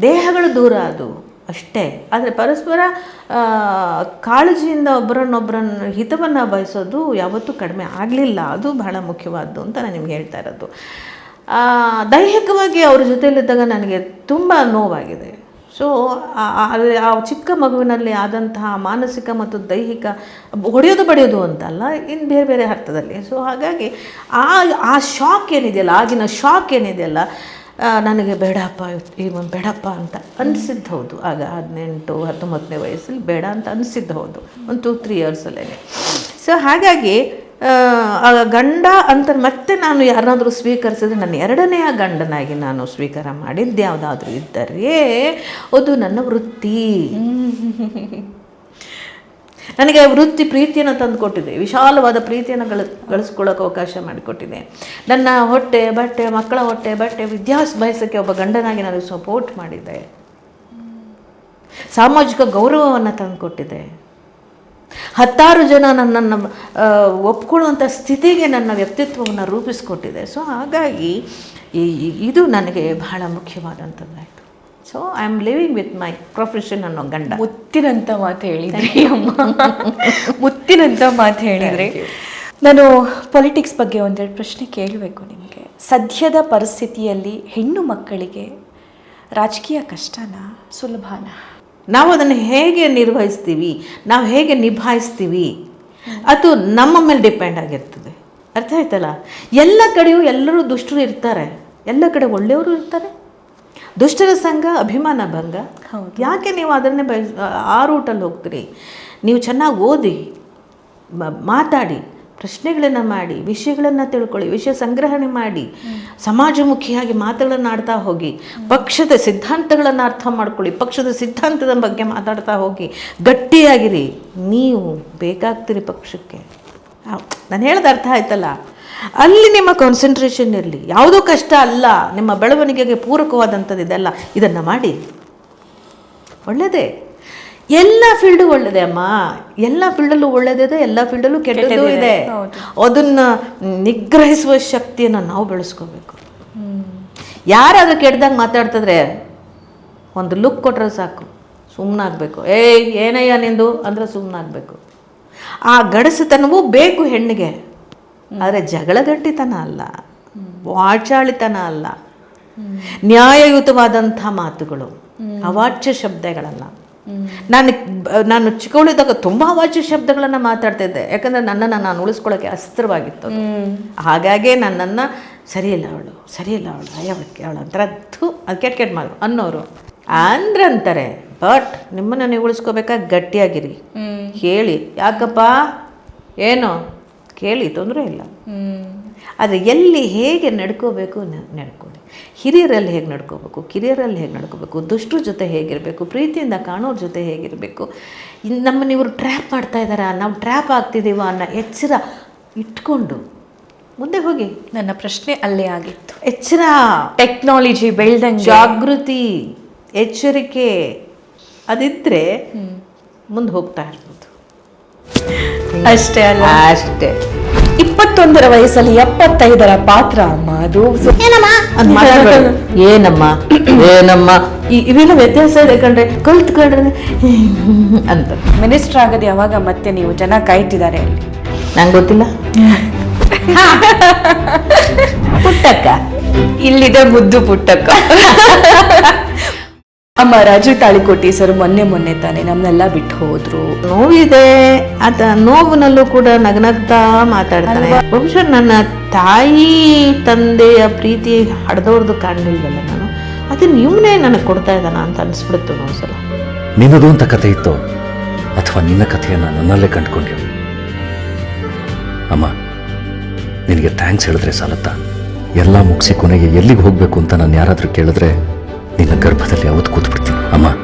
ದೇಹಗಳು ದೂರ ಆದವು ಅಷ್ಟೇ. ಆದರೆ ಪರಸ್ಪರ ಕಾಳಜಿಯಿಂದ ಒಬ್ಬರನ್ನೊಬ್ಬರನ್ನು ಹಿತವನ್ನು ಬಯಸೋದು ಯಾವತ್ತೂ ಕಡಿಮೆ ಆಗಲಿಲ್ಲ. ಅದು ಬಹಳ ಮುಖ್ಯವಾದ್ದು ಅಂತ ನಾನು ನಿಮ್ಗೆ ಹೇಳ್ತಾ ಇರೋದು. ದೈಹಿಕವಾಗಿ ಅವ್ರ ಜೊತೆಯಲ್ಲಿದ್ದಾಗ ನನಗೆ ತುಂಬ ನೋವಾಗಿದೆ. ಸೊ ಆ ಚಿಕ್ಕ ಮಗುವಿನಲ್ಲಿ ಆದಂತಹ ಮಾನಸಿಕ ಮತ್ತು ದೈಹಿಕ ಹೊಡೆಯೋದು ಬಡಿಯೋದು ಅಂತಲ್ಲ ಇನ್ನು ಬೇರೆ ಬೇರೆ ಅರ್ಥದಲ್ಲಿ. ಸೊ ಹಾಗಾಗಿ ಆ ಆ ಶಾಕ್ ಏನಿದೆಯಲ್ಲ, ಆಗಿನ ಶಾಕ್ ಏನಿದೆಯಲ್ಲ ನನಗೆ ಬೇಡಪ್ಪ, ಈ ಬೇಡಪ್ಪ ಅಂತ ಅನಿಸಿದ್ದು ಹೌದು ಆಗ ಹದಿನೆಂಟು, ಹತ್ತೊಂಬತ್ತನೇ ವಯಸ್ಸಲ್ಲಿ ಬೇಡ ಅಂತ ಅನಿಸಿದ್ದು ಹೌದು ಒಂದು ಟೂ ತ್ರೀ ಇಯರ್ಸಲ್ಲೇ ಸೊ ಹಾಗಾಗಿ ಗಂಡ ಅಂತ ಮತ್ತೆ ನಾನು ಯಾರನ್ನಾದರೂ ಸ್ವೀಕರಿಸಿದ್ರೆ ನನ್ನ ಎರಡನೆಯ ಗಂಡನಾಗಿ ನಾನು ಸ್ವೀಕಾರ ಮಾಡಿದ್ದು ಯಾವುದಾದ್ರೂ ಇದ್ದರೆ ಅದು ನನ್ನ ವೃತ್ತಿ. ನನಗೆ ವೃತ್ತಿ ಪ್ರೀತಿಯನ್ನು ತಂದುಕೊಟ್ಟಿದೆ ವಿಶಾಲವಾದ ಪ್ರೀತಿಯನ್ನು ಗಳ, ಗಳಿಸ್ಕೊಳ್ಳೋಕೆ ಅವಕಾಶ ಮಾಡಿಕೊಟ್ಟಿದೆ. ನನ್ನ ಹೊಟ್ಟೆ, ಬಟ್ಟೆ, ಮಕ್ಕಳ ಹೊಟ್ಟೆ, ಬಟ್ಟೆ, ವಿದ್ಯಾಭ್ಯಾಸಕ್ಕೆ ಒಬ್ಬ ಗಂಡನಾಗಿ ನನಗೆ ಸಪೋರ್ಟ್ ಮಾಡಿದೆ. ಸಾಮಾಜಿಕ ಗೌರವವನ್ನು ತಂದುಕೊಟ್ಟಿದೆ ಹತ್ತಾರು ಜನ ನನ್ನನ್ನು ಒಪ್ಕೊಳ್ಳುವಂಥ ಸ್ಥಿತಿಗೆ ನನ್ನ ವ್ಯಕ್ತಿತ್ವವನ್ನು ರೂಪಿಸ್ಕೊಟ್ಟಿದೆ. ಸೊ ಹಾಗಾಗಿ ಇದು ನನಗೆ ಬಹಳ ಮುಖ್ಯವಾದಂಥದ್ದಾಯಿತು. So I am living with my profession ಅನ್ನೋ ಗಂಡ. ಮುತ್ತಿನಂಥ ಮಾತು ಹೇಳಿದ್ರಿ ಅಮ್ಮ. ಮುತ್ತಿನಂಥ ಮಾತು ಹೇಳಿದ್ರಿ. ನಾನು ಪೊಲಿಟಿಕ್ಸ್ ಬಗ್ಗೆ ಒಂದೆರಡು ಪ್ರಶ್ನೆ ಕೇಳಬೇಕು ನಿಮಗೆ. ಸದ್ಯದ ಪರಿಸ್ಥಿತಿಯಲ್ಲಿ ಹೆಣ್ಣು ಮಕ್ಕಳಿಗೆ ರಾಜಕೀಯ ಕಷ್ಟನ ಸುಲಭನಾ? ನಾವು ಅದನ್ನು ಹೇಗೆ ನಿರ್ವಹಿಸ್ತೀವಿ? ನಾವು ಹೇಗೆ ನಿಭಾಯಿಸ್ತೀವಿ? ಅದು ನಮ್ಮ ಮೇಲೆ ಡಿಪೆಂಡ್ ಆಗಿರ್ತದೆ. ಅರ್ಥ ಆಯ್ತಲ್ಲ? ಎಲ್ಲ ಕಡೆಯೂ ಎಲ್ಲರೂ ದುಷ್ಟರು ಇರ್ತಾರೆ. ಎಲ್ಲ ಕಡೆ ಒಳ್ಳೆಯವರು ಇರ್ತಾರೆ. ದುಷ್ಟರ ಸಂಘ ಅಭಿಮಾನ ಭಂಗ. ಯಾಕೆ ನೀವು ಅದನ್ನೇ ಬಯಸ್ ಆ ರೂಟಲ್ಲಿ ಹೋಗ್ತೀರಿ? ನೀವು ಚೆನ್ನಾಗಿ ಓದಿ ಮಾತಾಡಿ. ಪ್ರಶ್ನೆಗಳನ್ನು ಮಾಡಿ, ವಿಷಯಗಳನ್ನು ತಿಳ್ಕೊಳ್ಳಿ, ವಿಷಯ ಸಂಗ್ರಹಣೆ ಮಾಡಿ, ಸಮಾಜಮುಖಿಯಾಗಿ ಮಾತುಗಳನ್ನು ಆಡ್ತಾ ಹೋಗಿ, ಪಕ್ಷದ ಸಿದ್ಧಾಂತಗಳನ್ನು ಅರ್ಥ ಮಾಡ್ಕೊಳ್ಳಿ, ಪಕ್ಷದ ಸಿದ್ಧಾಂತದ ಬಗ್ಗೆ ಮಾತಾಡ್ತಾ ಹೋಗಿ, ಗಟ್ಟಿಯಾಗಿರಿ. ನೀವು ಬೇಕಾಗ್ತೀರಿ ಪಕ್ಷಕ್ಕೆ. ನಾನು ಹೇಳೋದು ಅರ್ಥ ಆಯ್ತಲ್ಲ? ಅಲ್ಲಿ ನಿಮ್ಮ ಕಾನ್ಸಂಟ್ರೇಷನ್ ಇರಲಿ. ಯಾವುದೂ ಕಷ್ಟ ಅಲ್ಲ, ನಿಮ್ಮ ಬೆಳವಣಿಗೆಗೆ ಪೂರಕವಾದಂಥದ್ದು ಇದೆಲ್ಲ ಇದನ್ನು ಮಾಡಿ. ಒಳ್ಳೆಯದೇ ಎಲ್ಲ ಫೀಲ್ಡು ಒಳ್ಳೆಯದೇ ಅಮ್ಮ. ಎಲ್ಲ ಫೀಲ್ಡಲ್ಲೂ ಒಳ್ಳೇದಿದೆ ಎಲ್ಲ ಫೀಲ್ಡಲ್ಲೂ ಕೆಟ್ಟದ್ದು ಇದೆ. ಅದನ್ನ ನಿಗ್ರಹಿಸುವ ಶಕ್ತಿಯನ್ನು ನಾವು ಬೆಳೆಸ್ಕೋಬೇಕು. ಯಾರಾದರೂ ಕೆಟ್ಟದಾಗ ಮಾತಾಡ್ತಿದ್ರೆ ಒಂದು ಲುಕ್ ಕೊಟ್ಟರೆ ಸಾಕು. ಸುಮ್ಮನಾಗಬೇಕು ಏಯ್ ಏನಯ್ಯ ನಿಂದು? ಅಂದರೆ ಸುಮ್ಮನಾಗಬೇಕು ಆ ಗಡಸುತನವೂ ಬೇಕು ಹೆಣ್ಣಿಗೆ. ಆದರೆ ಜಗಳಗಟ್ಟಿತನ ಅಲ್ಲ. ವಾಚಾಳಿತನ ಅಲ್ಲ. ನ್ಯಾಯಯುತವಾದಂಥ ಮಾತುಗಳು. ಅವಾಚ್ಯ ಶಬ್ದಗಳಲ್ಲ ನಾನು ನಾನು ಚಿಕ್ಕವಳಿದ್ದಾಗ ತುಂಬ ಅವಾಚ್ಯ ಶಬ್ದಗಳನ್ನು ಮಾತಾಡ್ತಾ ಇದ್ದೆ ಯಾಕಂದರೆ ನನ್ನನ್ನು ನಾನು ಉಳಿಸ್ಕೊಳ್ಳೋಕೆ ಅಸ್ತ್ರವಾಗಿತ್ತು. ಹಾಗಾಗಿ ನನ್ನನ್ನು ಸರಿಯಿಲ್ಲ ಅವಳು ಸರಿಯಿಲ್ಲ ಅವಳು ಅಯ್ಯವಕ್ಕೆ ಅವಳು ಅಂತಾರೆ ಅದು ಅದು ಕೆಟ್ಟ ಕೆಟ್ಟ ಮಾತು ಅನ್ನೋರು. ಅಂದ್ರೆ ಅಂತಾರೆ ಬಟ್ ನಿಮ್ಮನ್ನು ನೀವು ಉಳಿಸ್ಕೋಬೇಕಾ? ಗಟ್ಟಿಯಾಗಿರಿ. ಕೇಳಿ ಯಾಕಪ್ಪ? ಏನು? ಕೇಳಿ ತೊಂದರೆ ಇಲ್ಲ. ಆದರೆ ಎಲ್ಲಿ ಹೇಗೆ ನಡ್ಕೋಬೇಕು ನಡ್ಕೊಳ್ಳಿ. ಹಿರಿಯರಲ್ಲಿ ಹೇಗೆ ನಡ್ಕೋಬೇಕು ಕಿರಿಯರಲ್ಲಿ ಹೇಗೆ ನಡ್ಕೋಬೇಕು ದುಷ್ಟ್ರ ಜೊತೆ ಹೇಗಿರಬೇಕು ಪ್ರೀತಿಯಿಂದ ಕಾಣೋರ ಜೊತೆ ಹೇಗಿರಬೇಕು ಇನ್ನು ನಮ್ಮನ್ನು ಇವರು ಟ್ರ್ಯಾಪ್ ಮಾಡ್ತಾ ಇದ್ದಾರಾ ನಾವು ಟ್ರ್ಯಾಪ್ ಆಗ್ತಿದ್ದೀವ ಅನ್ನೋ ಎಚ್ಚರ ಇಟ್ಕೊಂಡು ಮುಂದೆ ಹೋಗಿ. ನನ್ನ ಪ್ರಶ್ನೆ ಅಲ್ಲೇ ಆಗಿತ್ತು. ಎಚ್ಚರ. ಟೆಕ್ನಾಲಜಿ ಬೆಳ್ದಂಗೆ. ಜಾಗೃತಿ ಎಚ್ಚರಿಕೆ ಅದಿದ್ದರೆ ಮುಂದೆ ಹೋಗ್ತಾ ಇರ್ಬೋದು. ಅಷ್ಟೇ ಅಲ್ಲ. ಅಷ್ಟೇ. ಇಪ್ಪತ್ತೊಂದರ ವಯಸ್ಸಲ್ಲಿ ಎಪ್ಪತ್ತೈದರ ಪಾತ್ರ ಅಮ್ಮ ಅದು. ಏನಮ್ಮ? ಏನಮ್ಮ? ಇವೆಲ್ಲ ವ್ಯತ್ಯಾಸ ಇದೆ ಕಂಡ್ರೆ ಕಲ್ತ್ಕೊಂಡ್ರೆ ಅಂತ. ಮಿನಿಸ್ಟರ್ ಆಗದೆ ಯಾವಾಗ ಮತ್ತೆ ನೀವು ಜನ ಕಾಯ್ತಿದ್ದಾರೆ? ಅಲ್ಲಿ ನಂಗೆ ಗೊತ್ತಿಲ್ಲ. ಪುಟ್ಟಕ್ಕ. ಇಲ್ಲಿದೆ ಮುದ್ದು ಪುಟ್ಟಕ್ಕ. ಅಮ್ಮ ರಾಜು ತಾಳಿಕೋಟಿ ಸರ್ ಮೊನ್ನೆ ಮೊನ್ನೆ ತಾನೆ ನಮ್ನೆಲ್ಲ ಬಿಟ್ಟು ಹೋದ್ರು. ನೋವಿದೆ. ಆತ ನೋವಿನಲ್ಲೂ ಕೂಡ ನಗನಗ್ತಾ ಮಾತಾಡ್ತಾನೆ. ಬಹುಶಃ ನನ್ನ ತಾಯಿ ತಂದೆಯ ಪ್ರೀತಿ ಹಡ್ದವ್ರದ್ದು ಕಾಣಲಿಲ್ವಲ್ಲ ನಾನು? ಅದನ್ನ ಇವನೇ ನನಗೆ ಕೊಡ್ತಾ ಇದ್ದಾನ ಅಂತ ಅನ್ಸ್ಬಿಡ್ತು ಒಂದ್ಸಲ ನಿನ್ನದು ಅಂತ ಕಥೆ ಇತ್ತು? ಅಥವಾ ನಿನ್ನ ಕಥೆಯನ್ನು ನನ್ನಲ್ಲೇ ಕಂಡ್ಕೊಂಡಿ ಅಮ್ಮ ನಿನಗೆ ಥ್ಯಾಂಕ್ಸ್ ಹೇಳಿದ್ರೆ ಸಾಲತ್ತಾ? ಎಲ್ಲ ಮುಗಿಸಿ ಕೊನೆಗೆ ಎಲ್ಲಿಗೆ ಹೋಗಬೇಕು ಅಂತ ನಾನು ಯಾರಾದರೂ ಕೇಳಿದ್ರೆ ನಿನ್ನ ಗರ್ಭದಲ್ಲಿ ಅವತ್ತು ಕೂತ್ಬಿಡ್ತೀನಿ? ಅಮ್ಮ.